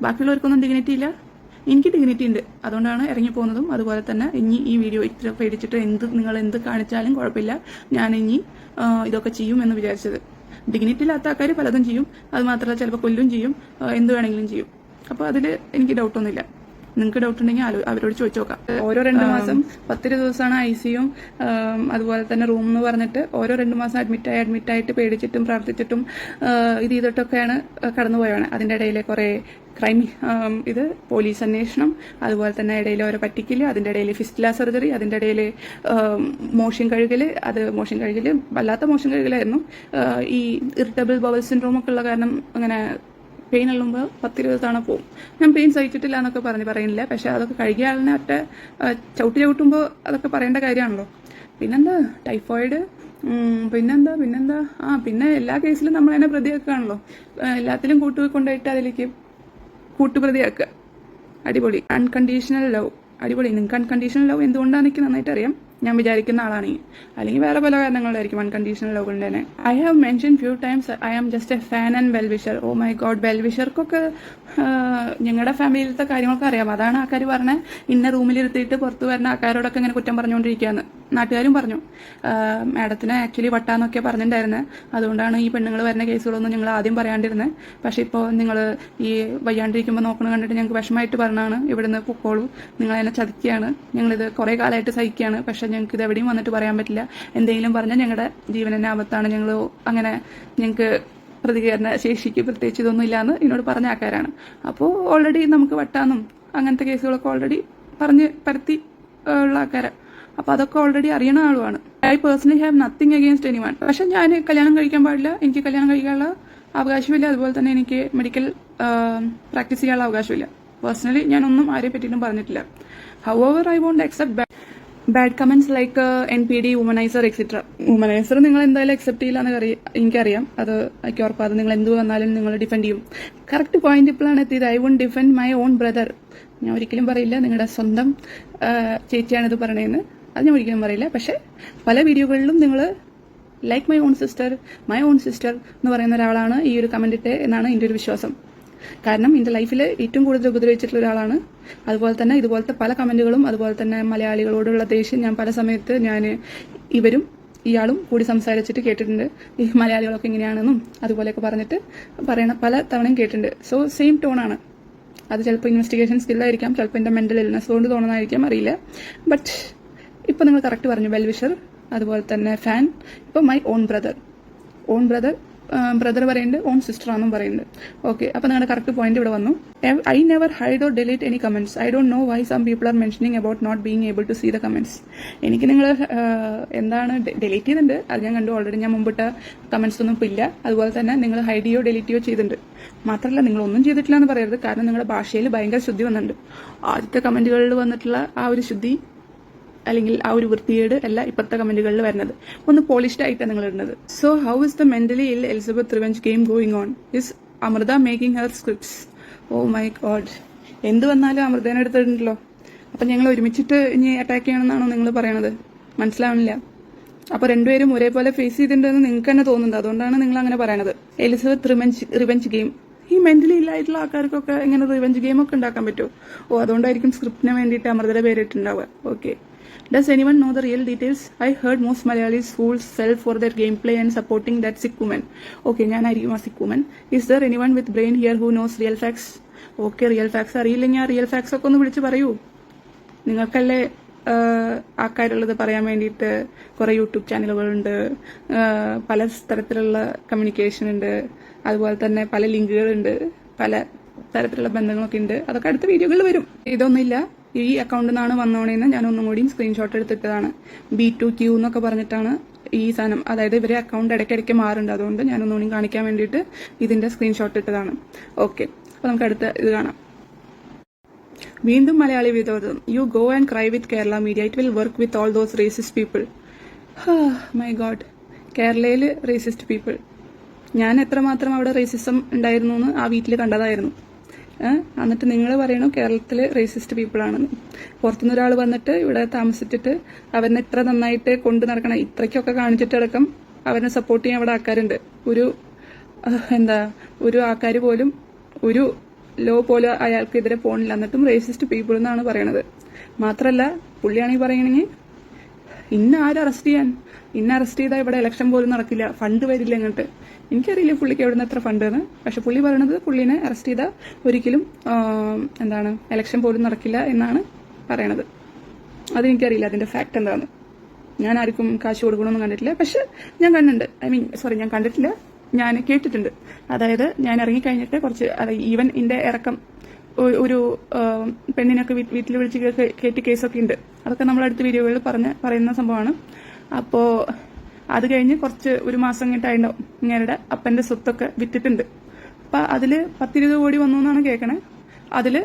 ബാക്കിയുള്ളവർക്കൊന്നും dignity ഇല്ല? എനിക്ക് ഡിഗ്നിറ്റി ഉണ്ട്. അതുകൊണ്ടാണ് ഇറങ്ങി പോകുന്നതും അതുപോലെ തന്നെ ഇനി ഈ വീഡിയോ ഇത്ര പേടിച്ചിട്ട് എന്ത് നിങ്ങൾ എന്ത് കാണിച്ചാലും കുഴപ്പമില്ല. ഞാൻ ഇനി ഇതൊക്കെ ചെയ്യും എന്ന് വിചാരിച്ചത്. ഡിഗ്നിറ്റി ഇല്ലാത്ത ആൾക്കാർ പലതും ചെയ്യും. അത് മാത്രമല്ല ചിലപ്പോൾ കൊല്ലും ചെയ്യും. എന്ത് വേണമെങ്കിലും ചെയ്യും. അപ്പോൾ അതിൽ എനിക്ക് ഡൗട്ടൊന്നുമില്ല നിങ്ങൾക്ക് ഡൗട്ട് ഉണ്ടെങ്കിൽ അവരോട് ചോദിച്ചു നോക്കാം. ഓരോ രണ്ട് മാസം പത്തിരു ദിവസമാണ് ഐ സിയും അതുപോലെ തന്നെ റൂം എന്ന് പറഞ്ഞിട്ട് ഓരോ രണ്ട് മാസം അഡ്മിറ്റായി അഡ്മിറ്റായിട്ട് പേടിച്ചിട്ടും പ്രാർത്ഥിച്ചിട്ടും ഇത് ചെയ്തിട്ടൊക്കെയാണ് കടന്നുപോയാണ് അതിന്റെ ഇടയിൽ കുറേ ക്രൈം ഇത് പോലീസ് അന്വേഷണം അതുപോലെ തന്നെ ഇടയിൽ ഓരോ പറ്റിക്കൽ അതിന്റെ ഇടയിൽ ഫിസ്റ്റില സർജറി അതിന്റെ ഇടയിൽ മോഷൻ കഴുകൽ അത് മോഷൻ കഴുകൽ വല്ലാത്ത മോഷൻ കഴുകലായിരുന്നു. ഈ ഇറിറ്റബിൾ ബവൽ സിൻഡ്രോം ഒക്കെ ഉള്ള കാരണം അങ്ങനെ പെയിൻ ഉള്ളുമ്പോൾ പത്തിരുപത് തവണ പോകും ഞാൻ പെയിൻ സഹിച്ചിട്ടില്ല എന്നൊക്കെ പറഞ്ഞ് പറയുന്നില്ല. പക്ഷെ അതൊക്കെ കഴുകിയ ആളിനെ ഒറ്റ ചവിട്ടി ചവിട്ടുമ്പോൾ അതൊക്കെ പറയേണ്ട കാര്യമാണല്ലോ. പിന്നെന്താ? ടൈഫോയിഡ് പിന്നെന്താ പിന്നെന്താ? ആ പിന്നെ എല്ലാ കേസിലും നമ്മൾ അതിനെ പ്രതിയാക്കുകയാണല്ലോ. എല്ലാത്തിലും കൂട്ടു കൊണ്ടുപോയിട്ട് അതിലേക്ക് കൂട്ടുപ്രതിയാക്കുക. അടിപൊളി. അൺകണ്ടീഷണൽ ലവ് അടിപൊളി. നിങ്ങൾക്ക് അൺകണ്ടീഷണൽ ലവ് എന്തുകൊണ്ടാണ് എനിക്ക് നന്നായിട്ട് അറിയാം? ഞാൻ വിചാരിക്കുന്ന ആളാണെങ്കിൽ അല്ലെങ്കിൽ വേറെ പല കാരണങ്ങളായിരിക്കും അൺകണ്ടീഷണൽ ലവ് കൊണ്ട് തന്നെ I have mention few times I am just a fan and wellwisher oh my God well വിഷർക്കൊക്കെ ഞങ്ങളുടെ ഫാമിലിയിലത്തെ കാര്യങ്ങളൊക്കെ അറിയാം. അതാണ് ആൾക്കാർ പറഞ്ഞത് ഇന്ന റൂമിലിരുത്തിയിട്ട് പുറത്തു വരുന്ന ആൾക്കാരോടൊക്കെ ഇങ്ങനെ കുറ്റം പറഞ്ഞുകൊണ്ടിരിക്കുകയെന്ന് നാട്ടുകാരും പറഞ്ഞു മാഡത്തിന് ആക്ച്വലി വട്ടാന്നൊക്കെ പറഞ്ഞിട്ടുണ്ടായിരുന്നത് അതുകൊണ്ടാണ് ഈ പെണ്ണുങ്ങൾ വരുന്ന കേസുകളൊന്നും ഞങ്ങൾ ആദ്യം പറയാണ്ടിരുന്നത് പക്ഷേ ഇപ്പോൾ നിങ്ങൾ ഈ വയ്യാണ്ടിരിക്കുമ്പോൾ നോക്കണ കണ്ടിട്ട് ഞങ്ങൾക്ക് വിഷമമായിട്ട് പറഞ്ഞാണ് ഇവിടുന്ന് പൊക്കോളൂ. നിങ്ങൾ എന്നെ ചതിക്കുകയാണ് ഞങ്ങളിത് കുറേ കാലമായിട്ട് സഹിക്കുകയാണ് പക്ഷേ ഞങ്ങൾക്ക് ഇത് എവിടെയും വന്നിട്ട് പറയാൻ പറ്റില്ല. എന്തെങ്കിലും പറഞ്ഞാൽ ഞങ്ങളുടെ ജീവനെന്നെ ആപത്താണ്. ഞങ്ങൾ അങ്ങനെ ഞങ്ങൾക്ക് പ്രതികരണ ശേഷിക്ക് പ്രത്യേകിച്ച് ഇതൊന്നും ഇല്ലാന്ന് എന്നോട് പറഞ്ഞ ആൾക്കാരാണ്. അപ്പോൾ ഓൾറെഡി നമുക്ക് വട്ടാന്നും അങ്ങനത്തെ കേസുകളൊക്കെ ഓൾറെഡി പറഞ്ഞ് പരത്തി ഉള്ള ആൾക്കാരാണ് അപ്പോൾ അതൊക്കെ ഓൾറെഡി അറിയണ ആളുമാണ് I personally have nothing against any one പക്ഷെ ഞാൻ കല്യാണം കഴിക്കാൻ പാടില്ല. എനിക്ക് കല്യാണം കഴിക്കാനുള്ള അവകാശമില്ല. അതുപോലെ തന്നെ എനിക്ക് മെഡിക്കൽ പ്രാക്ടീസ് ചെയ്യാനുള്ള അവകാശമില്ല. പേഴ്സണലി ഞാനൊന്നും ആരെ പറ്റിയിട്ടും പറഞ്ഞിട്ടില്ല. However I won't accept bad comments like N P D womaniser etcetera womaniser നിങ്ങൾ എന്തായാലും അക്സെപ്റ്റ് ചെയ്യില്ല എനിക്കറിയാം. അത് എനിക്ക് ഉറപ്പാണ് നിങ്ങൾ എന്ത് വന്നാലും നിങ്ങൾ ഡിഫെൻഡ് ചെയ്യും. കറക്റ്റ് പോയിന്റ് ഇപ്പോഴാണ് എത്തിയത്. I won't defend my own brother ഞാൻ ഒരിക്കലും പറയില്ല. നിങ്ങളുടെ സ്വന്തം ചേച്ചിയാണിത് പറയണതെന്ന് അത് ഞാൻ ഒരിക്കലും പറയില്ല. പക്ഷെ പല വീഡിയോകളിലും നിങ്ങൾ like my own sister my own sister എന്ന് പറയുന്ന ഒരാളാണ് ഈ ഒരു കമന്റ് ഇട്ടേ എന്നാണ് എന്റെ ഒരു വിശ്വാസം. കാരണം എന്റെ ലൈഫിൽ ഏറ്റവും കൂടുതൽ ഉപദ്രവിച്ചിട്ടുള്ള ഒരാളാണ്. അതുപോലെ തന്നെ ഇതുപോലത്തെ പല കമന്റുകളും അതുപോലെ തന്നെ മലയാളികളോടുള്ള ദേഷ്യം ഞാൻ പല സമയത്ത് ഞാൻ ഇവരും ഇയാളും കൂടി സംസാരിച്ചിട്ട് കേട്ടിട്ടുണ്ട്. ഈ മലയാളികളൊക്കെ ഇങ്ങനെയാണെന്നും അതുപോലെയൊക്കെ പറഞ്ഞിട്ട് പറയണ പല തവണയും കേട്ടിട്ടുണ്ട്. സോ സെയിം ടോണാണ് അത് ചിലപ്പോൾ ഇൻവെസ്റ്റിഗേഷൻ സ്കില്ലായിരിക്കാം ചിലപ്പോൾ എന്റെ മെന്റൽ ഇൽനെസ് കൊണ്ട് തോന്നുന്നതായിരിക്കാം അറിയില്ല. ബട്ട് ഇപ്പം നിങ്ങൾ കറക്റ്റ് പറഞ്ഞു വെൽവിഷർ അതുപോലെ തന്നെ ഫാൻ ഇപ്പോൾ my own brother own brother brother പറയുന്നുണ്ട് ഓൺ സിസ്റ്റർ ആണെന്നും പറയുന്നുണ്ട്. ഓക്കെ അപ്പോൾ നിങ്ങളുടെ കറക്റ്റ് പോയിന്റ് ഇവിടെ വന്നു. I never hide or delete any comments I don't know why some people are mentioning about not being able to see the comments എനിക്ക് നിങ്ങൾ എന്താണ് ഡിലീറ്റ് ചെയ്തിട്ടുണ്ട് അത് ഞാൻ കണ്ടു ഓൾറെഡി ഞാൻ മുമ്പിട്ട കമന്റ്സ് ഒന്നും ഇല്ല. അതുപോലെ തന്നെ നിങ്ങൾ ഹൈഡ് ചെയ്യോ ഡിലീറ്റ് ചെയ്യോ ചെയ്തിട്ടുണ്ട്. മാത്രമല്ല നിങ്ങൾ ഒന്നും ചെയ്തിട്ടില്ല എന്ന് പറയരുത്. കാരണം നിങ്ങളുടെ ഭാഷയിൽ ഭയങ്കര ശുദ്ധി വന്നിട്ടുണ്ട്. ആദ്യത്തെ കമന്റുകളിൽ വന്നിട്ടുള്ള ആ ഒരു ശുദ്ധി അല്ലെങ്കിൽ ആ ഒരു വൃത്തികേട് അല്ല ഇപ്പോഴത്തെ കമന്റുകളിൽ വരുന്നത്. ഒന്ന് പോളിഷ്ഡ് ആയിട്ടാണ് നിങ്ങൾ ഇടുന്നത്. So how is the mentally ill Elizabeth revenge game going on is Amrita making her scripts oh my God എന്ത് വന്നാലും അമൃതേനെ എടുത്തിട്ടുണ്ടല്ലോ. അപ്പം ഞങ്ങൾ ഒരുമിച്ചിട്ട് ഇനി അറ്റാക്ക് ചെയ്യണമെന്നാണോ നിങ്ങൾ പറയണത്? മനസ്സിലാവുന്നില്ല അപ്പോൾ രണ്ടുപേരും ഒരേപോലെ ഫേസ് ചെയ്തിട്ടുണ്ടെന്ന് നിങ്ങൾക്ക് തന്നെ തോന്നുന്നത് അതുകൊണ്ടാണ് നിങ്ങൾ അങ്ങനെ പറയണത്. എലിസബത്ത് റിവെഞ്ച് റിവെഞ്ച് ഗെയിം ഈ മെന്റലി ഇല്ലായിട്ടുള്ള ആൾക്കാർക്കൊക്കെ ഇങ്ങനെ റിവെഞ്ച് ഗെയിം ഒക്കെ ഉണ്ടാക്കാൻ പറ്റുമോ? ഓ അതുകൊണ്ടായിരിക്കും സ്ക്രിപ്റ്റിന് വേണ്ടിയിട്ട് അമൃതയുടെ പേരിട്ടുണ്ടാവുക okay Does anyone know the real details? I heard most Malayalis fools sell for their gameplay and supporting that sick woman. Okay, ഞാനായിരിക്കും ആ sick woman. Is there anyone with brain here who knows real facts? Okay, real facts അറിയില്ലെങ്കിൽ ആ real facts ഒക്കെ ഒന്ന് വിളിച്ച് പറയൂ നിങ്ങൾക്കല്ലേ ആഹ്, ആ കാര്യമുള്ളത് പറയാൻ വേണ്ടിയിട്ട് കുറേ യൂട്യൂബ് ചാനലുകളുണ്ട് പല തരത്തിലുള്ള കമ്മ്യൂണിക്കേഷൻ ഉണ്ട് അതുപോലെ തന്നെ പല ലിങ്കുകളുണ്ട് പല തരത്തിലുള്ള ബന്ധങ്ങളൊക്കെ ഉണ്ട് അതൊക്കെ അടുത്ത വീഡിയോകളിൽ വരും ഇതൊന്നുമില്ല ഈ അക്കൗണ്ടിൽ നിന്നാണ് വന്നോണേന്ന് ഞാൻ ഒന്നും കൂടിയും സ്ക്രീൻഷോട്ട് എടുത്തിട്ടതാണ്. ബി ടു ക്യൂ എന്നൊക്കെ പറഞ്ഞിട്ടാണ് ഈ സാധനം. അതായത് ഇവരെ അക്കൗണ്ട് ഇടയ്ക്കിടയ്ക്ക് മാറുന്നുണ്ട്. അതുകൊണ്ട് ഞാൻ ഒന്നുകൂടി കാണിക്കാൻ വേണ്ടിയിട്ട് ഇതിന്റെ സ്ക്രീൻഷോട്ട് ഇട്ടതാണ്. ഓക്കെ അപ്പോൾ നമുക്ക് അടുത്ത ഇത് കാണാം. വീണ്ടും മലയാളി വിരോധം. You go and cry with Kerala media it will work with all those racist people my God കേരളയിൽ റേസിസ്റ്റ് പീപ്പിൾ ഞാൻ എത്രമാത്രം അവിടെ റേസിസം ഉണ്ടായിരുന്നു എന്ന് ആ വീട്ടിൽ കണ്ടതായിരുന്നു? എന്നിട്ട് നിങ്ങൾ പറയണു കേരളത്തിൽ റേസിസ്റ്റ് പീപ്പിൾ ആണെന്ന്. പുറത്തുനിന്ന് ഒരാൾ വന്നിട്ട് ഇവിടെ താമസിച്ചിട്ട് അവരെ ഇത്ര നന്നായിട്ട് കൊണ്ടു നടക്കണം ഇത്രയ്ക്കൊക്കെ കാണിച്ചിട്ടടക്കം അവരെ സപ്പോർട്ട് ചെയ്യാൻ അവിടെ ആൾക്കാരുണ്ട്. ഒരു എന്താ ഒരു ആൾക്കാർ പോലും ഒരു ലോ പോലും അയാൾക്കെതിരെ പോണില്ല. എന്നിട്ടും റേസിസ്റ്റ് പീപ്പിൾ എന്നാണ് പറയണത്. മാത്രമല്ല പുള്ളിയാണെങ്കിൽ പറയണെങ്കിൽ ഇന്ന ആരും അറസ്റ്റ് ചെയ്യാൻ? ഇന്ന അറസ്റ്റ് ചെയ്താൽ ഇവിടെ ഇലക്ഷൻ പോലും നടക്കില്ല. ഫണ്ട് വരില്ല ഇങ്ങോട്ട്. എനിക്കറിയില്ല പുള്ളിക്ക് എവിടെ നിന്ന് എത്ര ഫണ്ട് എന്ന് പക്ഷെ പുള്ളി പറയണത് പുള്ളിനെ അറസ്റ്റ് ചെയ്താൽ ഒരിക്കലും എന്താണ് എലക്ഷൻ പോലും നടക്കില്ല എന്നാണ് പറയണത്. അതെനിക്കറിയില്ല അതിന്റെ ഫാക്ട് എന്താണ് ഞാൻ ആർക്കും കാശ് കൊടുക്കണമെന്ന് കണ്ടിട്ടില്ല. പക്ഷെ ഞാൻ കണ്ടിട്ടുണ്ട്. ഐ മീൻ സോറി ഞാൻ കണ്ടിട്ടില്ല. ഞാൻ കേട്ടിട്ടുണ്ട്. അതായത് ഞാൻ ഇറങ്ങിക്കഴിഞ്ഞിട്ട് കുറച്ച് ഈവൻ എന്റെ ഇറക്കം ഒരു പെണ്ണിനൊക്കെ വീട്ടിൽ വിളിച്ച് കേട്ട് കേസൊക്കെ ഉണ്ട്. അതൊക്കെ നമ്മൾ അടുത്ത വീഡിയോകളിൽ പറഞ്ഞ് പറയുന്ന സംഭവമാണ്. അപ്പോൾ അത് കഴിഞ്ഞ് കുറച്ച് ഒരു മാസം കഴിഞ്ഞിട്ടായിട്ടുണ്ടാവും ഇങ്ങനെയുടെ അപ്പന്റെ സ്വത്തൊക്കെ വിറ്റിട്ടുണ്ട്. അപ്പൊ അതിൽ പത്തിരുപത് കോടി വന്നു എന്നാണ് കേൾക്കണേ അതിൽ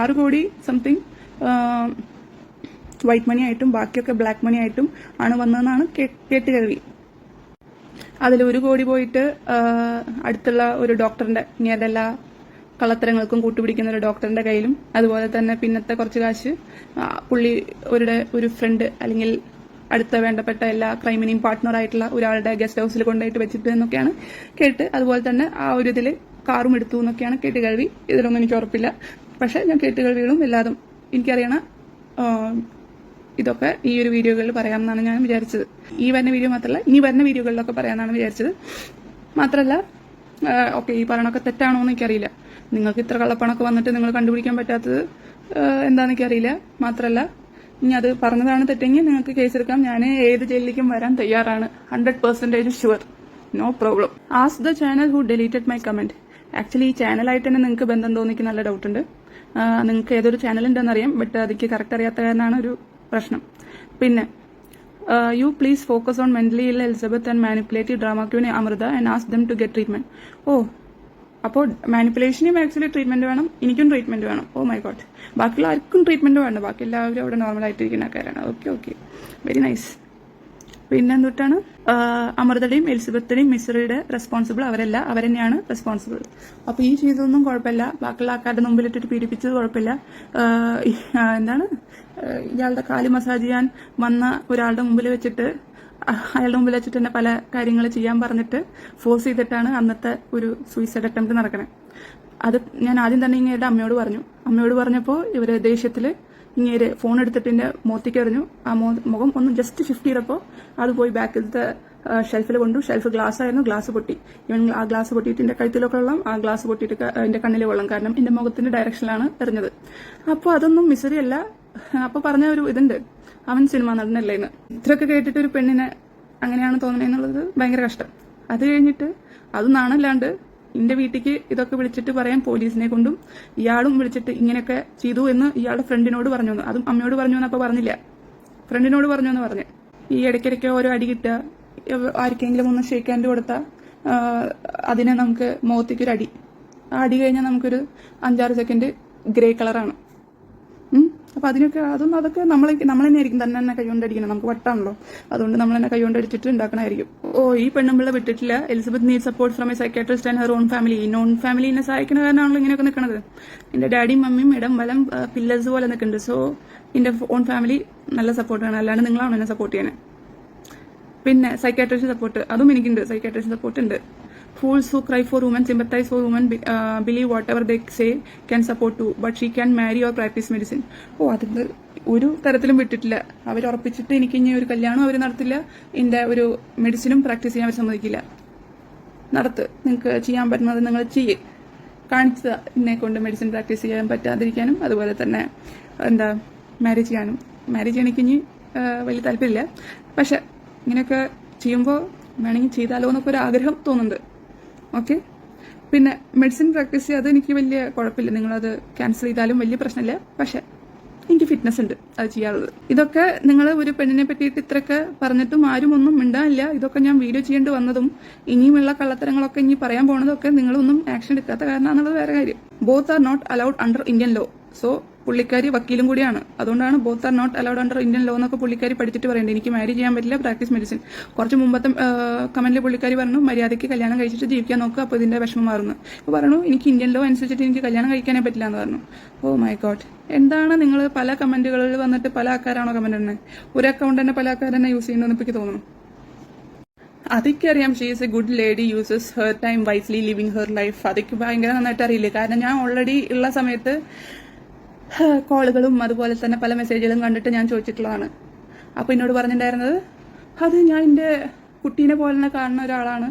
ആറ് കോടി സംതിങ് വൈറ്റ് മണി ആയിട്ടും ബാക്കിയൊക്കെ ബ്ലാക്ക് മണി ആയിട്ടും ആണ് വന്നതെന്നാണ് കേട്ട് കേൾവി. അതിൽ ഒരു കോടി പോയിട്ട് അടുത്തുള്ള ഒരു ഡോക്ടറിന്റെ ഇങ്ങനെ എല്ലാ കള്ളത്തരങ്ങൾക്കും കൂട്ടുപിടിക്കുന്ന ഒരു ഡോക്ടറിന്റെ കയ്യിലും അതുപോലെ തന്നെ പിന്നത്തെ കുറച്ച് കാശ് പുള്ളി ഒരു ഫ്രണ്ട് അല്ലെങ്കിൽ അടുത്ത വേണ്ടപ്പെട്ട എല്ലാ ക്രൈമിനെയും പാർട്ട്ണറായിട്ടുള്ള ഒരാളുടെ ഗസ്റ്റ് ഹൗസിൽ കൊണ്ടുപോയിട്ട് വെച്ചിട്ട് എന്നൊക്കെയാണ് കേട്ട്. അതുപോലെ തന്നെ ആ ഒരു ഇതിൽ കാറും എടുത്തു എന്നൊക്കെയാണ് കേട്ട് കേൾവി. ഇതിലൊന്നും എനിക്ക് ഉറപ്പില്ല. പക്ഷെ ഞാൻ കേട്ട് കേൾവികളും എല്ലാതും എനിക്കറിയണ ഇതൊക്കെ ഈ ഒരു വീഡിയോകളിൽ പറയാമെന്നാണ് ഞാൻ വിചാരിച്ചത്. ഈ വരുന്ന വീഡിയോ മാത്രമല്ല ഇനി വരുന്ന വീഡിയോകളിലൊക്കെ പറയാമെന്നാണ് വിചാരിച്ചത്. മാത്രമല്ല ഓക്കെ ഈ പറയണൊക്കെ തെറ്റാണോ എന്ന് എനിക്കറിയില്ല. നിങ്ങൾക്ക് ഇത്ര കള്ളപ്പണൊക്കെ വന്നിട്ട് നിങ്ങൾ കണ്ടുപിടിക്കാൻ പറ്റാത്തത് എന്താണെന്ന് എനിക്കറിയില്ല. മാത്രമല്ല ഇനി അത് പറഞ്ഞതാണ് തെറ്റെങ്കിൽ നിങ്ങൾക്ക് കേസ് എടുക്കാം ഞാൻ ഏത് ജയിലിലേക്കും വരാൻ തയ്യാറാണ്. Hundred percentage sure no problem as the channel who deleted my comment actually ഈ ചാനലായിട്ട് തന്നെ നിങ്ങൾക്ക് ബന്ധം തോന്നിക്ക് നല്ല ഡൗട്ട് ഉണ്ട്. നിങ്ങൾക്ക് ഏതൊരു ചാനൽ ഉണ്ടെന്ന് അറിയാം ബട്ട് അതിക്ക് കറക്റ്റ് അറിയാത്ത കാരണമാണ് ഒരു പ്രശ്നം. പിന്നെ you please focus on mentally ill Elizabeth and manipulative drama queen Amrita and as them to get treatment oh അപ്പോൾ മാനിപ്പുലേഷനും ആക്ച്വലി ട്രീറ്റ്മെന്റ് വേണം എനിക്കും ട്രീറ്റ്മെന്റ് വേണം. ഓ മൈ ഗോഡ് ബാക്കിയുള്ള ആർക്കും ട്രീറ്റ്മെന്റ് വേണ്ട. ബാക്കി എല്ലാവരും അവിടെ നോർമൽ ആയിട്ടിരിക്കുന്ന ആൾക്കാരാണ്. ഓക്കെ ഓക്കെ വെരി നൈസ് പിന്നെ എന്തൊട്ടാണ്? അമൃതയുടെയും എലിസബത്തിന്റെയും മിസ്രിയുടെ റെസ്പോൺസിബിൾ അവരല്ല. അവരെന്നെയാണ് റെസ്പോൺസിബിൾ അപ്പൊ ഈ ചെയ്തതൊന്നും കുഴപ്പമില്ല. ബാക്കിയുള്ള ആൾക്കാരുടെ മുമ്പിലിട്ടിട്ട് പീഡിപ്പിച്ചത് കുഴപ്പമില്ല. എന്താണ്? ഇയാളുടെ കാൽ മസാജ് ചെയ്യാൻ വന്ന ഒരാളുടെ മുമ്പിൽ വെച്ചിട്ട് അയാളുടെ മുമ്പിൽ വെച്ചിട്ട് തന്നെ പല കാര്യങ്ങൾ ചെയ്യാൻ പറഞ്ഞിട്ട് ഫോഴ്സ് ചെയ്തിട്ടാണ് അന്നത്തെ ഒരു സൂയിസൈഡ് അറ്റംപ്റ്റ് നടക്കണേ. അത് ഞാൻ ആദ്യം തന്നെ ഇങ്ങേരുടെ അമ്മയോട് പറഞ്ഞു. അമ്മയോട് പറഞ്ഞപ്പോൾ ഇവർ ദേഷ്യത്തിൽ ഇങ്ങേര് ഫോൺ എടുത്തിട്ട് എന്റെ മോത്തിക്ക് എറിഞ്ഞു. ആ മുഖം ഒന്ന് ജസ്റ്റ് ഷിഫ്റ്റ് ചെയ്തപ്പോൾ അത് പോയി ബാക്കിലത്തെ ഷെൽഫിൽ കൊണ്ടു. ഷെൽഫ് ഗ്ലാസ് ആയിരുന്നു. ഗ്ലാസ് പൊട്ടി. ഇവൻ ആ ഗ്ലാസ് പൊട്ടിയിട്ട് എന്റെ കഴുത്തിലൊക്കെ വെള്ളം ആ ഗ്ലാസ് പൊട്ടിയിട്ട് എന്റെ കണ്ണിലെ വെള്ളം. കാരണം എന്റെ മുഖത്തിന്റെ ഡയറക്ഷനിലാണ് എറിഞ്ഞത്. അപ്പോൾ അതൊന്നും മിസറി അല്ല. അപ്പൊ പറഞ്ഞ ഒരു ഇതുണ്ട്. അവൻ സിനിമ നടനല്ലേന്ന് ഇത്രയൊക്കെ കേട്ടിട്ട് ഒരു പെണ്ണിനെ അങ്ങനെയാണ് തോന്നുന്നതെന്നുള്ളത് ഭയങ്കര കഷ്ടം. അത് കഴിഞ്ഞിട്ട് അത് നാണല്ലാണ്ട് എന്റെ വീട്ടിലേക്ക് ഇതൊക്കെ വിളിച്ചിട്ട് പറയാൻ പോലീസിനെ കൊണ്ടും ഇയാളും വിളിച്ചിട്ട് ഇങ്ങനെയൊക്കെ ചെയ്തു എന്ന് ഇയാളുടെ ഫ്രണ്ടിനോട് പറഞ്ഞു അതും അമ്മയോട് പറഞ്ഞു എന്നപ്പോ പറഞ്ഞില്ല. ഫ്രണ്ടിനോട് പറഞ്ഞു എന്ന് പറഞ്ഞു. ഈ ഇടയ്ക്കിടയ്ക്ക് ഓരോ അടി കിട്ടുക ആർക്കെങ്കിലും ഒന്ന് ഷേക്ക് ഹാൻഡ് കൊടുത്താൽ അതിനെ നമുക്ക് മുഖത്തേക്ക് ഒരു അടി ആ അടി കഴിഞ്ഞാൽ നമുക്കൊരു അഞ്ചാറ് സെക്കൻഡ് ഗ്രേ കളറാണ് ഉം. അപ്പൊ അതിനൊക്കെ അതൊന്നും അതൊക്കെ നമ്മൾ നമ്മൾ തന്നെ ആയിരിക്കും തന്നെ തന്നെ കൈകൊണ്ടടിക്കണം. നമുക്ക് വട്ടാണല്ലോ. അതുകൊണ്ട് നമ്മൾ തന്നെ കൈകൊണ്ടടിച്ചിട്ട് ഉണ്ടാക്കണമായിരിക്കും ഓ ഈ പെണ്ണുമ്പിള്ള വിട്ടിട്ടില്ല. Elizabeth need support from a psychiatrist and her own family non എന്നെ സഹായിക്കുന്ന കാരണമാണല്ലോ ഇങ്ങനെയൊക്കെ നിൽക്കുന്നത് എന്റെ ഡാഡിയും മമ്മിയും ഇടം വലം പില്ലേഴ്സ് പോലെ നിൽക്കുന്നുണ്ട് സോ എന്റെ ഓൺ ഫാമിലി നല്ല സപ്പോർട്ടാണ് അല്ലാണ്ട് നിങ്ങളാണ് എന്നെ സപ്പോർട്ട് ചെയ്യണേ? പിന്നെ സൈക്കാട്രിസ്റ്റ് സപ്പോർട്ട് അതും എനിക്കുണ്ട്. സൈക്കാട്രിസ്റ്റ് സപ്പോർട്ട് ഉണ്ട്. Fools who cry for woman sympathise for woman uh, believe whatever they say can support too but she can marry or practice medicine. Oh അതിന് ഒരു തരത്തിലും വിട്ടിട്ടില്ല. അവർ ഉറപ്പിച്ചിട്ട് എനിക്ക് ഇനി ഒരു കല്യാണം അവർ നടത്തില്ല. എന്റെ ഒരു മെഡിസിനും പ്രാക്ടീസ് ചെയ്യാൻ അവർ സമ്മതിക്കില്ല. നടത്ത്. നിങ്ങൾക്ക് ചെയ്യാൻ പറ്റുന്നത് നിങ്ങൾ ചെയ്യ്. കാണിച്ചത് എന്നെ കൊണ്ട് മെഡിസിൻ പ്രാക്ടീസ് ചെയ്യാൻ പറ്റാതിരിക്കാനും അതുപോലെ തന്നെ എന്താ മാരേജ് ചെയ്യാനും. മാരേജ് എനിക്ക് ഇനി വലിയ താല്പര്യമില്ല. പക്ഷെ ഇങ്ങനെയൊക്കെ ചെയ്യുമ്പോൾ വേണമെങ്കിൽ ചെയ്താലോ എന്നൊക്കെ ഒരു ആഗ്രഹം തോന്നുന്നുണ്ട്. ഓക്കെ. പിന്നെ മെഡിസിൻ പ്രാക്ടീസ് ചെയ്യാതെ എനിക്ക് വലിയ കുഴപ്പമില്ല. നിങ്ങളത് ക്യാൻസൽ ചെയ്താലും വലിയ പ്രശ്നമില്ല. പക്ഷേ എനിക്ക് ഫിറ്റ്നസ് ഉണ്ട്. അത് ചെയ്യാറുള്ളത്. ഇതൊക്കെ നിങ്ങൾ ഒരു പെണ്ണിനെ പറ്റിയിട്ട് ഇത്രയൊക്കെ പറഞ്ഞിട്ടും ആരും ഒന്നും മിണ്ടാനില്ല. ഇതൊക്കെ ഞാൻ വീഡിയോ ചെയ്യേണ്ടി വന്നതും ഇനിയുമുള്ള കള്ളത്തരങ്ങളൊക്കെ ഇനി പറയാൻ പോണതൊക്കെ നിങ്ങളൊന്നും ആക്ഷൻ എടുക്കാത്ത കാരണമാണെന്നുള്ളത് വേറെ കാര്യം. Both are not allowed under Indian law so പുള്ളിക്കാരി വക്കീലും കൂടിയാണ്. അതുകൊണ്ടാണ് both are not allowed under Indian law എന്നൊക്കെ പുള്ളിക്കാരി പഠിച്ചിട്ട് പറയുന്നത് എനിക്ക് മാരി ചെയ്യാൻ പറ്റില്ല പ്രാക്ടീസ് മെഡിസിൻ കുറച്ച് മുമ്പത്തെ കമന്റിൽ പുള്ളിക്കാരി പറഞ്ഞു മര്യാദയ്ക്ക് കല്യാണം കഴിച്ചിട്ട് ജീവിക്കാൻ നോക്കുക അപ്പോൾ ഇതിന്റെ വിഷമം മാറുന്നു. അപ്പോൾ പറഞ്ഞു എനിക്ക് ഇന്ത്യൻ ലോ അനുസരിച്ചിട്ട് എനിക്ക് കല്യാണം കഴിക്കാനേ പറ്റില്ല എന്ന് പറഞ്ഞു. ഓ മൈ ഗോഡ് എന്താണ് നിങ്ങൾ പല കമന്റുകളിൽ വന്നിട്ട് പല ആൾക്കാരാണോ കമന്റ് ഇടുന്നത് ഒരു അക്കൗണ്ട് തന്നെ പല ആൾക്കാർ തന്നെ യൂസ് ചെയ്യുന്നതെന്ന് എനിക്ക് തോന്നുന്നു. അതൊക്കെയറിയാം she is a good lady uses her time wisely living her life അതൊക്കെ ഭയങ്കര നന്നായിട്ട് അറിയില്ലേ? കാരണം ഞാൻ ഓൾറെഡി ഉള്ള സമയത്ത് കോളുകളും അതുപോലെ തന്നെ പല മെസ്സേജുകളും കണ്ടിട്ട് ഞാൻ ചോദിച്ചിട്ടുള്ളതാണ്. അപ്പോൾ എന്നോട് പറഞ്ഞിട്ടുണ്ടായിരുന്നത് അത് ഞാൻ എന്റെ കുട്ടീനെ പോലെ തന്നെ കാണുന്ന ഒരാളാണ്.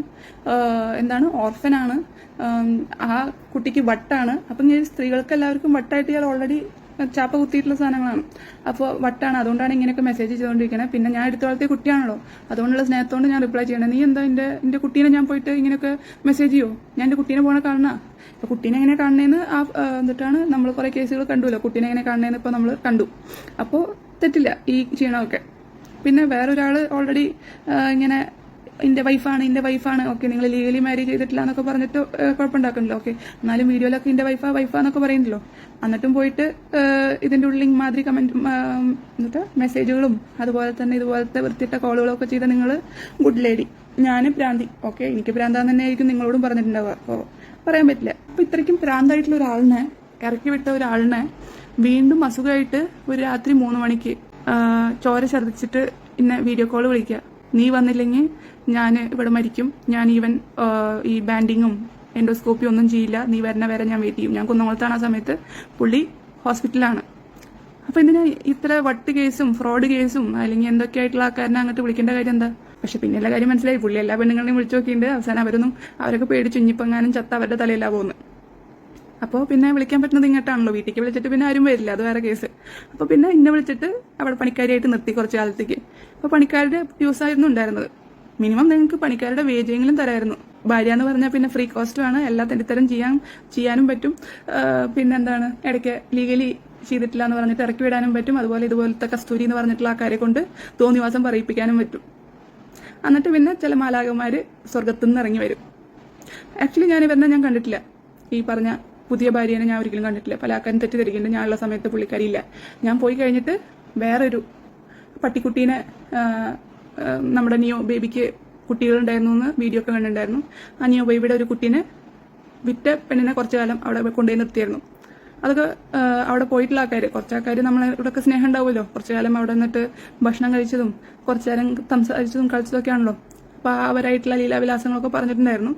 എന്താണ് ഓർഫനാണ്. ആം, കുട്ടിക്ക് വട്ടാണ്. അപ്പം ഞാൻ സ്ത്രീകൾക്ക് എല്ലാവർക്കും വട്ടായിട്ട് ഞാൻ ഓൾറെഡി ചാപ്പ കുത്തിയിട്ടുള്ള സാധനങ്ങളാണ്. അപ്പോൾ വട്ടാണ്. അതുകൊണ്ടാണ് ഇങ്ങനെയൊക്കെ മെസ്സേജ് ചെയ്തുകൊണ്ടിരിക്കുന്നത് പിന്നെ ഞാൻ എടുത്തു വളർത്തിയ കുട്ടിയാണല്ലോ. അതുകൊണ്ടുള്ള സ്നേഹത്തോണ്ട് ഞാൻ റിപ്ലൈ ചെയ്യണം. നീ എന്താ എന്റെ എന്റെ കുട്ടീനെ ഞാൻ പോയിട്ട് ഇങ്ങനെയൊക്കെ മെസ്സേജ് ചെയ്യോ? ഞാൻ എന്റെ കുട്ടീനെ പോണ കാണണ അപ്പൊ കുട്ടീനെ എങ്ങനെ കാണണേന്ന് ആ ആ, എന്നിട്ടാണ് നമ്മൾ കുറെ കേസുകൾ കണ്ടുല്ലോ കുട്ടീനെ എങ്ങനെ കാണണേന്ന് ഇപ്പൊ നമ്മൾ കണ്ടു. അപ്പോൾ തെറ്റില്ല. ഈ ചെയ്യണമൊക്കെ പിന്നെ വേറൊരാൾ ഓൾറെഡി ഇങ്ങനെ എന്റെ വൈഫാണ് എന്റെ വൈഫാണ് ഓക്കെ നിങ്ങൾ ലീഗലി മാരേജ് ചെയ്തിട്ടില്ല എന്നൊക്കെ പറഞ്ഞിട്ട് കുഴപ്പമുണ്ടാക്കണല്ലോ ഓക്കെ എന്നാലും വീഡിയോയിലൊക്കെ എന്റെ വൈഫാ വൈഫാ എന്നൊക്കെ പറയുന്നല്ലോ എന്നിട്ടും പോയിട്ട് ഇതിന്റെ ഉള്ളിൽ മാതിരി കമന്റ് എന്നിട്ട് മെസ്സേജുകളും അതുപോലെ തന്നെ ഇതുപോലത്തെ വൃത്തിയിട്ട കോളുകളൊക്കെ ചെയ്ത നിങ്ങൾ ഗുഡ് ലേഡി ഞാൻ പ്രാന്തി. ഓക്കെ എനിക്ക് പ്രാന്താന്ന് തന്നെ ആയിരിക്കും നിങ്ങളോടും പറഞ്ഞിട്ടുണ്ടാവുക. അപ്പോൾ പറയാൻ പറ്റില്ല. അപ്പൊ ഇത്രയ്ക്കും പ്രാന്തായിട്ടുള്ള ഒരാളിനെ ഇറക്കി വിട്ട ഒരാളിനെ വീണ്ടും അസുഖമായിട്ട് ഒരു രാത്രി മൂന്ന് മണിക്ക് ചോര ഛർദ്ദിച്ചിട്ട് ഇന്ന വീഡിയോ കോൾ വിളിക്കുക. നീ വന്നില്ലെങ്കിൽ ഞാൻ ഇവിടെ മരിക്കും. ഞാൻ ഈവൻ ഈ ബാൻഡിങ്ങും എൻഡോസ്കോപ്പി ഒന്നും ചെയ്യില്ല. നീ വരണ വരെ ഞാൻ വെയിറ്റ് ചെയ്യും. ഞാൻ കുന്നംകുളത്താണ് ആ സമയത്ത് പുള്ളി ഹോസ്പിറ്റലാണ് അപ്പൊ എന്തിനാ ഇത്ര വട്ട് കേസും ഫ്രോഡ് കേസും അല്ലെങ്കിൽ എന്തൊക്കെയായിട്ടുള്ള ആൾക്കാരനെ അങ്ങോട്ട് വിളിക്കേണ്ട കാര്യം എന്താ? പക്ഷെ പിന്നെ എല്ലാ കാര്യം മനസ്സിലായി. പുള്ളി എല്ലാ പെണ്ണുങ്ങളെയും വിളിച്ചു നോക്കിയിട്ടുണ്ട്. അവസാനം അവരൊന്നും അവരൊക്കെ പേടിച്ചു ചുഞ്ഞിപ്പങ്ങാനും ചത്ത അവരുടെ തലയിലാ പോകുന്നത് അപ്പോൾ പിന്നെ വിളിക്കാൻ പറ്റുന്നത് ഇങ്ങോട്ടാണല്ലോ. വീട്ടിലേക്ക് വിളിച്ചിട്ട് പിന്നെ ആരും വരില്ല. അത് വേറെ കേസ്. അപ്പോൾ പിന്നെ ഇന്നെ വിളിച്ചിട്ട് അവിടെ പണിക്കാരിയായിട്ട് നിർത്തി കുറച്ച് കാലത്തേക്ക്. അപ്പോൾ പണിക്കാരുടെ യൂസ് ആയിരുന്നു ഉണ്ടായിരുന്നത്. മിനിമം നിങ്ങൾക്ക് പണിക്കാരുടെ വേജെങ്കിലും തരായിരുന്നു. ഭാര്യ എന്ന് പറഞ്ഞാൽ പിന്നെ ഫ്രീ കോസ്റ്റ് ആണ് എല്ലാ തെണ്ടിത്തരം ചെയ്യാൻ ചെയ്യാനും പറ്റും. പിന്നെന്താണ് ഇടയ്ക്ക് ലീഗലി ചെയ്തിട്ടില്ല എന്ന് പറഞ്ഞിട്ട് ഇറക്കി വിടാനും പറ്റും. അതുപോലെ ഇതുപോലത്തെ കസ്തൂരി എന്ന് പറഞ്ഞിട്ടുള്ള ആൾക്കാരെ കൊണ്ട് തോന്നിവാസം പറയിപ്പിക്കാനും പറ്റും. എന്നിട്ട് പിന്നെ ചില മാലാകന്മാര് സ്വർഗത്തുനിന്ന് ഇറങ്ങി വരും. ആക്ച്വലി ഞാൻ ഇവരെ ഞാൻ കണ്ടിട്ടില്ല. ഈ പറഞ്ഞ പുതിയ ഭാര്യനെ ഞാൻ ഒരിക്കലും കണ്ടിട്ടില്ല. പല ആൾക്കാരും തെറ്റിദ്ധരിക്കുന്നുണ്ട്. ഞാനുള്ള സമയത്ത് പുള്ളിക്കാരിയില്ല. ഞാൻ പോയി കഴിഞ്ഞിട്ട് വേറൊരു പട്ടിക്കുട്ടീനെ ആ, ആ, നമ്മുടെ നിയോ ബേബിക്ക് കുട്ടികളുണ്ടായിരുന്നു എന്ന് വീഡിയോ ഒക്കെ കണ്ടിട്ടുണ്ടായിരുന്നു. ആ നിയോ ബേബിയുടെ ഒരു കുട്ടീനെ വിറ്റ പെണ്ണിനെ കുറച്ചു കാലം അവിടെ കൊണ്ടുപോയി നിർത്തിയായിരുന്നു. അതൊക്കെ അവിടെ പോയിട്ടുള്ള ആൾക്കാർ കുറച്ച് ആൾക്കാർ നമ്മളെ ഇവിടെയൊക്കെ സ്നേഹം ഉണ്ടാവുമല്ലോ. കുറച്ചു കാലം അവിടെ നിന്നിട്ട് ഭക്ഷണം കഴിച്ചതും കുറച്ചു നേരം സംസാരിച്ചതും കളിച്ചതും ഒക്കെ ആണല്ലോ അപ്പോൾ അവരായിട്ടുള്ള ലീലാവിലാസങ്ങളൊക്കെ പറഞ്ഞിട്ടുണ്ടായിരുന്നു.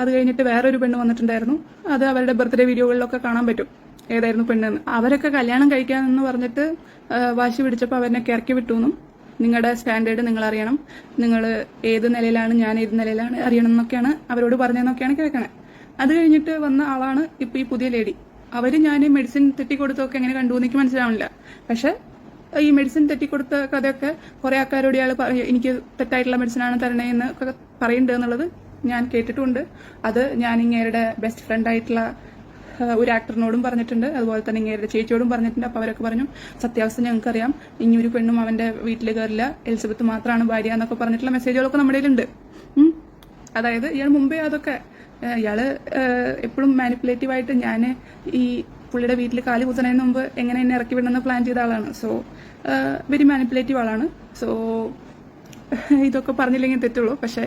അത് കഴിഞ്ഞിട്ട് വേറൊരു പെണ്ണ് വന്നിട്ടുണ്ടായിരുന്നു. അത് അവരുടെ ബർത്ത്ഡേ വീഡിയോകളിലൊക്കെ കാണാൻ പറ്റും. ഏതായിരുന്നു പെണ്ണെന്ന്. അവരൊക്കെ കല്യാണം കഴിക്കാമെന്ന് പറഞ്ഞിട്ട് വാശി പിടിച്ചപ്പോൾ അവരെ ഇറക്കി വിട്ടു എന്നും നിങ്ങളുടെ സ്റ്റാൻഡേർഡ് നിങ്ങൾ അറിയണം നിങ്ങൾ ഏത് നിലയിലാണ് ഞാൻ ഏത് നിലയിലാണ് അറിയണം എന്നൊക്കെയാണ് അവരോട് പറഞ്ഞതെന്നൊക്കെയാണ് കേൾക്കണേ. അത് കഴിഞ്ഞിട്ട് വന്ന ആളാണ് ഇപ്പൊ ഈ പുതിയ ലേഡി. അവർ ഞാൻ മെഡിസിൻ തെറ്റിക്കൊടുത്തൊക്കെ എങ്ങനെ കണ്ടു എനിക്ക് മനസ്സിലാവണില്ല. പക്ഷെ ഈ മെഡിസിൻ തെറ്റിക്കൊടുത്ത കഥയൊക്കെ കുറെ ആൾക്കാരോട് ഇയാൾ എനിക്ക് തെറ്റായിട്ടുള്ള മെഡിസിനാണ് തരണേ എന്ന് പറയുന്നുണ്ട് എന്നുള്ളത് ഞാൻ കേട്ടിട്ടുണ്ട്. അത് ഞാൻ ഇങ്ങേരുടെ ബെസ്റ്റ് ഫ്രണ്ട് ആയിട്ടുള്ള ഒരു ആക്ടറിനോടും പറഞ്ഞിട്ടുണ്ട്. അതുപോലെ തന്നെ ഇങ്ങേരുടെ ചേച്ചിയോടും പറഞ്ഞിട്ടുണ്ട്. അപ്പൊ അവരൊക്കെ പറഞ്ഞു സത്യാവസ്ഥ ഞങ്ങൾക്കറിയാം. ഇനി ഒരു പെണ്ണും അവന്റെ വീട്ടിൽ കയറില്ല. എലിസബത്ത് മാത്രമാണ് ഭാര്യ എന്നൊക്കെ പറഞ്ഞിട്ടുള്ള മെസ്സേജുകളൊക്കെ നമ്മുടെ കയ്യിലുണ്ട്. അതായത് ഇയാൾ മുമ്പേ അതൊക്കെ ഇയാൾ എപ്പോഴും മാനിപ്പുലേറ്റീവ് ആയിട്ട് ഞാൻ ഈ പുള്ളിയുടെ വീട്ടിൽ കാലി കുത്തണതിന് മുമ്പ് എങ്ങനെ എന്നെ ഇറക്കി വിടണമെന്ന് പ്ലാൻ ചെയ്ത ആളാണ്. സോ വെരി മാനിപ്പുലേറ്റീവ് ആളാണ്. സോ ഇതൊക്കെ പറഞ്ഞില്ലെങ്കിൽ തെറ്റുള്ളൂ. പക്ഷെ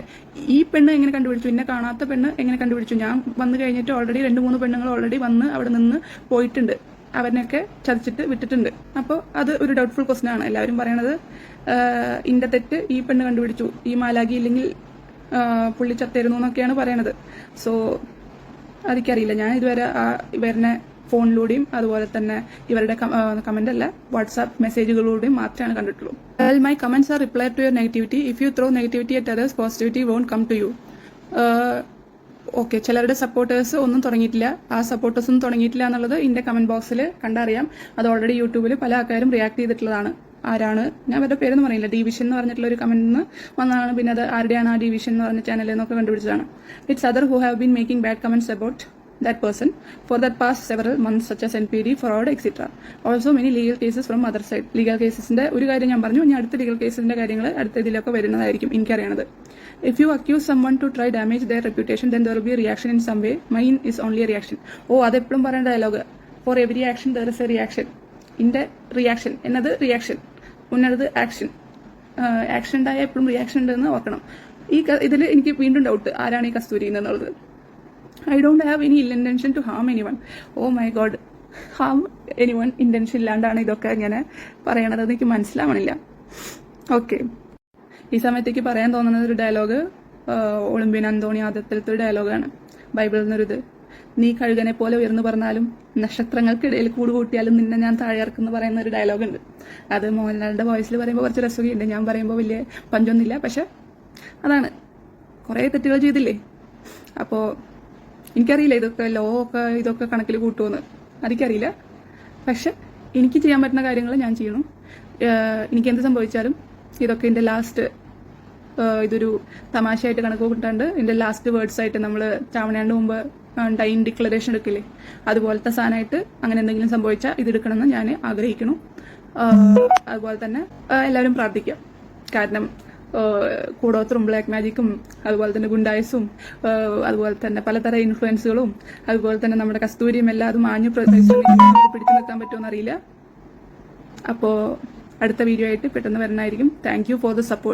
ഈ പെണ്ണ് എങ്ങനെ കണ്ടുപിടിച്ചു? എന്നെ കാണാത്ത പെണ്ണ് എങ്ങനെ കണ്ടുപിടിച്ചു? ഞാൻ വന്നു കഴിഞ്ഞിട്ട് ഓൾറെഡി രണ്ട് മൂന്ന് പെണ്ണുങ്ങൾ ഓൾറെഡി വന്ന് അവിടെ നിന്ന് പോയിട്ടുണ്ട്. അവനൊക്കെ ചതിച്ചിട്ട് വിട്ടിട്ടുണ്ട്. അപ്പോൾ അത് ഒരു ഡൗട്ട്ഫുൾ ക്വസ്റ്റൻ ആണ്. എല്ലാവരും പറയണത് ഇന്റെ തെറ്റ് ഈ പെണ്ണ് കണ്ടുപിടിച്ചു. ഈ മാലാഗി ഇല്ലെങ്കിൽ പുള്ളി ചത്തേരുന്നു എന്നൊക്കെയാണ് പറയണത്. സോ അതെനിക്കറിയില്ല. ഞാൻ ഇതുവരെ ആ ഇവരുടെ ഫോണിലൂടെയും അതുപോലെ തന്നെ ഇവരുടെ കമന്റ് അല്ല വാട്സാപ്പ് മെസ്സേജുകളിലൂടെയും മാത്രമാണ് കണ്ടിട്ടുള്ളൂ. My comments are reply to your negativity if you throw negativity at others positivity won't come to you okay ചിലരുടെ സപ്പോർട്ടേഴ്സ് ഒന്നും തുടങ്ങിയിട്ടില്ല. ആ സപ്പോർട്ടേഴ്സ് ഒന്നും തുടങ്ങിയിട്ടില്ല എന്നുള്ളത് ഇന്റെ കമന്റ് ബോക്സിൽ കണ്ടറിയാം. അത് ഓൾറെഡി യൂട്യൂബിൽ പല ആൾക്കാരും റിയാക്ട് ചെയ്തിട്ടുള്ളതാണ്. ആരാണ്? ഞാൻ അവരുടെ പേരൊന്നും പറയില്ല ഡിവിഷൻ എന്ന് പറഞ്ഞിട്ടുള്ള ഒരു കമന്റ് വന്നതാണ്. പിന്നെ അത് ആരുടെയാണ് ആ ഡിവിഷൻ എന്ന് പറഞ്ഞ ചാനൽ എന്നൊക്കെ കണ്ടുപിടിച്ചതാണ്. It's other who have been making bad comments about that person for that past several months such as NPD, fraud, etc. Also many legal cases from other side. Legal കേസസിന്റെ ഒരു കാര്യം ഞാൻ പറഞ്ഞു ഇനി അടുത്ത legal കേസിന്റെ കാര്യങ്ങൾ അടുത്ത ഇതിലൊക്കെ വരുന്നതായിരിക്കും എനിക്കറിയണത് if you accuse some one to try damage their reputation then there be reaction in some way mine is only reaction oh അതെപ്പോഴും പറയേണ്ട dialogue for every action there is a reaction ഇന്റെ reaction എന്നത് reaction ഉന്നത് action action ഉണ്ടായ എപ്പോഴും reaction ഉണ്ടെന്ന് ഓർക്കണം. ഈ ഇതിൽ എനിക്ക് വീണ്ടും ഡൗട്ട് ആരാണ് ഈ കസ്തൂരി എന്നുള്ളത് I don't have any intention to harm any one oh my God harm any one intention ഇല്ലാണ്ടാണ് ഇതൊക്കെ ഇങ്ങനെ പറയണത്. എനിക്ക് മനസ്സിലാവണില്ല. ഓക്കെ ഈ സമയത്തേക്ക് പറയാൻ തോന്നുന്നത് ഒരു ഡയലോഗ് ഒളിമ്പ്യൻ അന്തോണി ആദ്യത്തിലത്തെ ഒരു ഡയലോഗാണ് ബൈബിളിൽ നിന്നൊരിത്. നീ കഴുകനെ പോലെ ഉയർന്നു പറഞ്ഞാലും നക്ഷത്രങ്ങൾക്കിടയിൽ കൂട് കൂട്ടിയാലും നിന്നെ ഞാൻ താഴെ ഇറക്കുന്നു പറയുന്ന ഒരു ഡയലോഗ് ഉണ്ട്. അത് മോഹൻലാലിന്റെ വോയിസിൽ പറയുമ്പോൾ കുറച്ച് രസമുണ്ട്. ഞാൻ പറയുമ്പോൾ വലിയ പഞ്ചൊന്നുമില്ല. പക്ഷെ അതാണ്. കുറേ തെറ്റുകൾ ചെയ്തില്ലേ? അപ്പോൾ എനിക്കറിയില്ല ഇതൊക്കെ ലോ ഒക്കെ ഇതൊക്കെ കണക്കിൽ കൂട്ടുമെന്ന് എനിക്കറിയില്ല പക്ഷെ എനിക്ക് ചെയ്യാൻ പറ്റുന്ന കാര്യങ്ങൾ ഞാൻ ചെയ്യണു എനിക്ക് എന്ത് സംഭവിച്ചാലും ഇതൊക്കെ എന്റെ ലാസ്റ്റ് ഇതൊരു തമാശയായിട്ട് കണക്ക് കൂട്ടാണ്ട് എന്റെ ലാസ്റ്റ് വേർഡ്സ് ആയിട്ട് നമ്മൾ ചാവണയാണ്ട് മുമ്പ് ടൈം ഡിക്ലറേഷൻ എടുക്കില്ലേ? അതുപോലത്തെ സാധനമായിട്ട് അങ്ങനെ എന്തെങ്കിലും സംഭവിച്ചാൽ ഇത് എടുക്കണമെന്ന് ഞാൻ ആഗ്രഹിക്കുന്നു. അതുപോലെ തന്നെ എല്ലാവരും പ്രാർത്ഥിക്കാം കാരണം കൂടോത്രം ബ്ലാക്ക് മാജിക്കും അതുപോലെ തന്നെ ഗുണ്ടായസും അതുപോലെ തന്നെ പലതരം ഇൻഫ്ലുവൻസുകളും അതുപോലെ തന്നെ നമ്മുടെ കസ്തൂരിയും എല്ലാം അത് മാഞ്ഞു. പിടിച്ചു നിർത്താൻ പറ്റുമോ അറിയില്ല അപ്പോൾ അടുത്ത വീഡിയോ ആയിട്ട് പെട്ടെന്ന് വരണമായിരിക്കും താങ്ക് ഫോർ ദ സപ്പോർട്ട്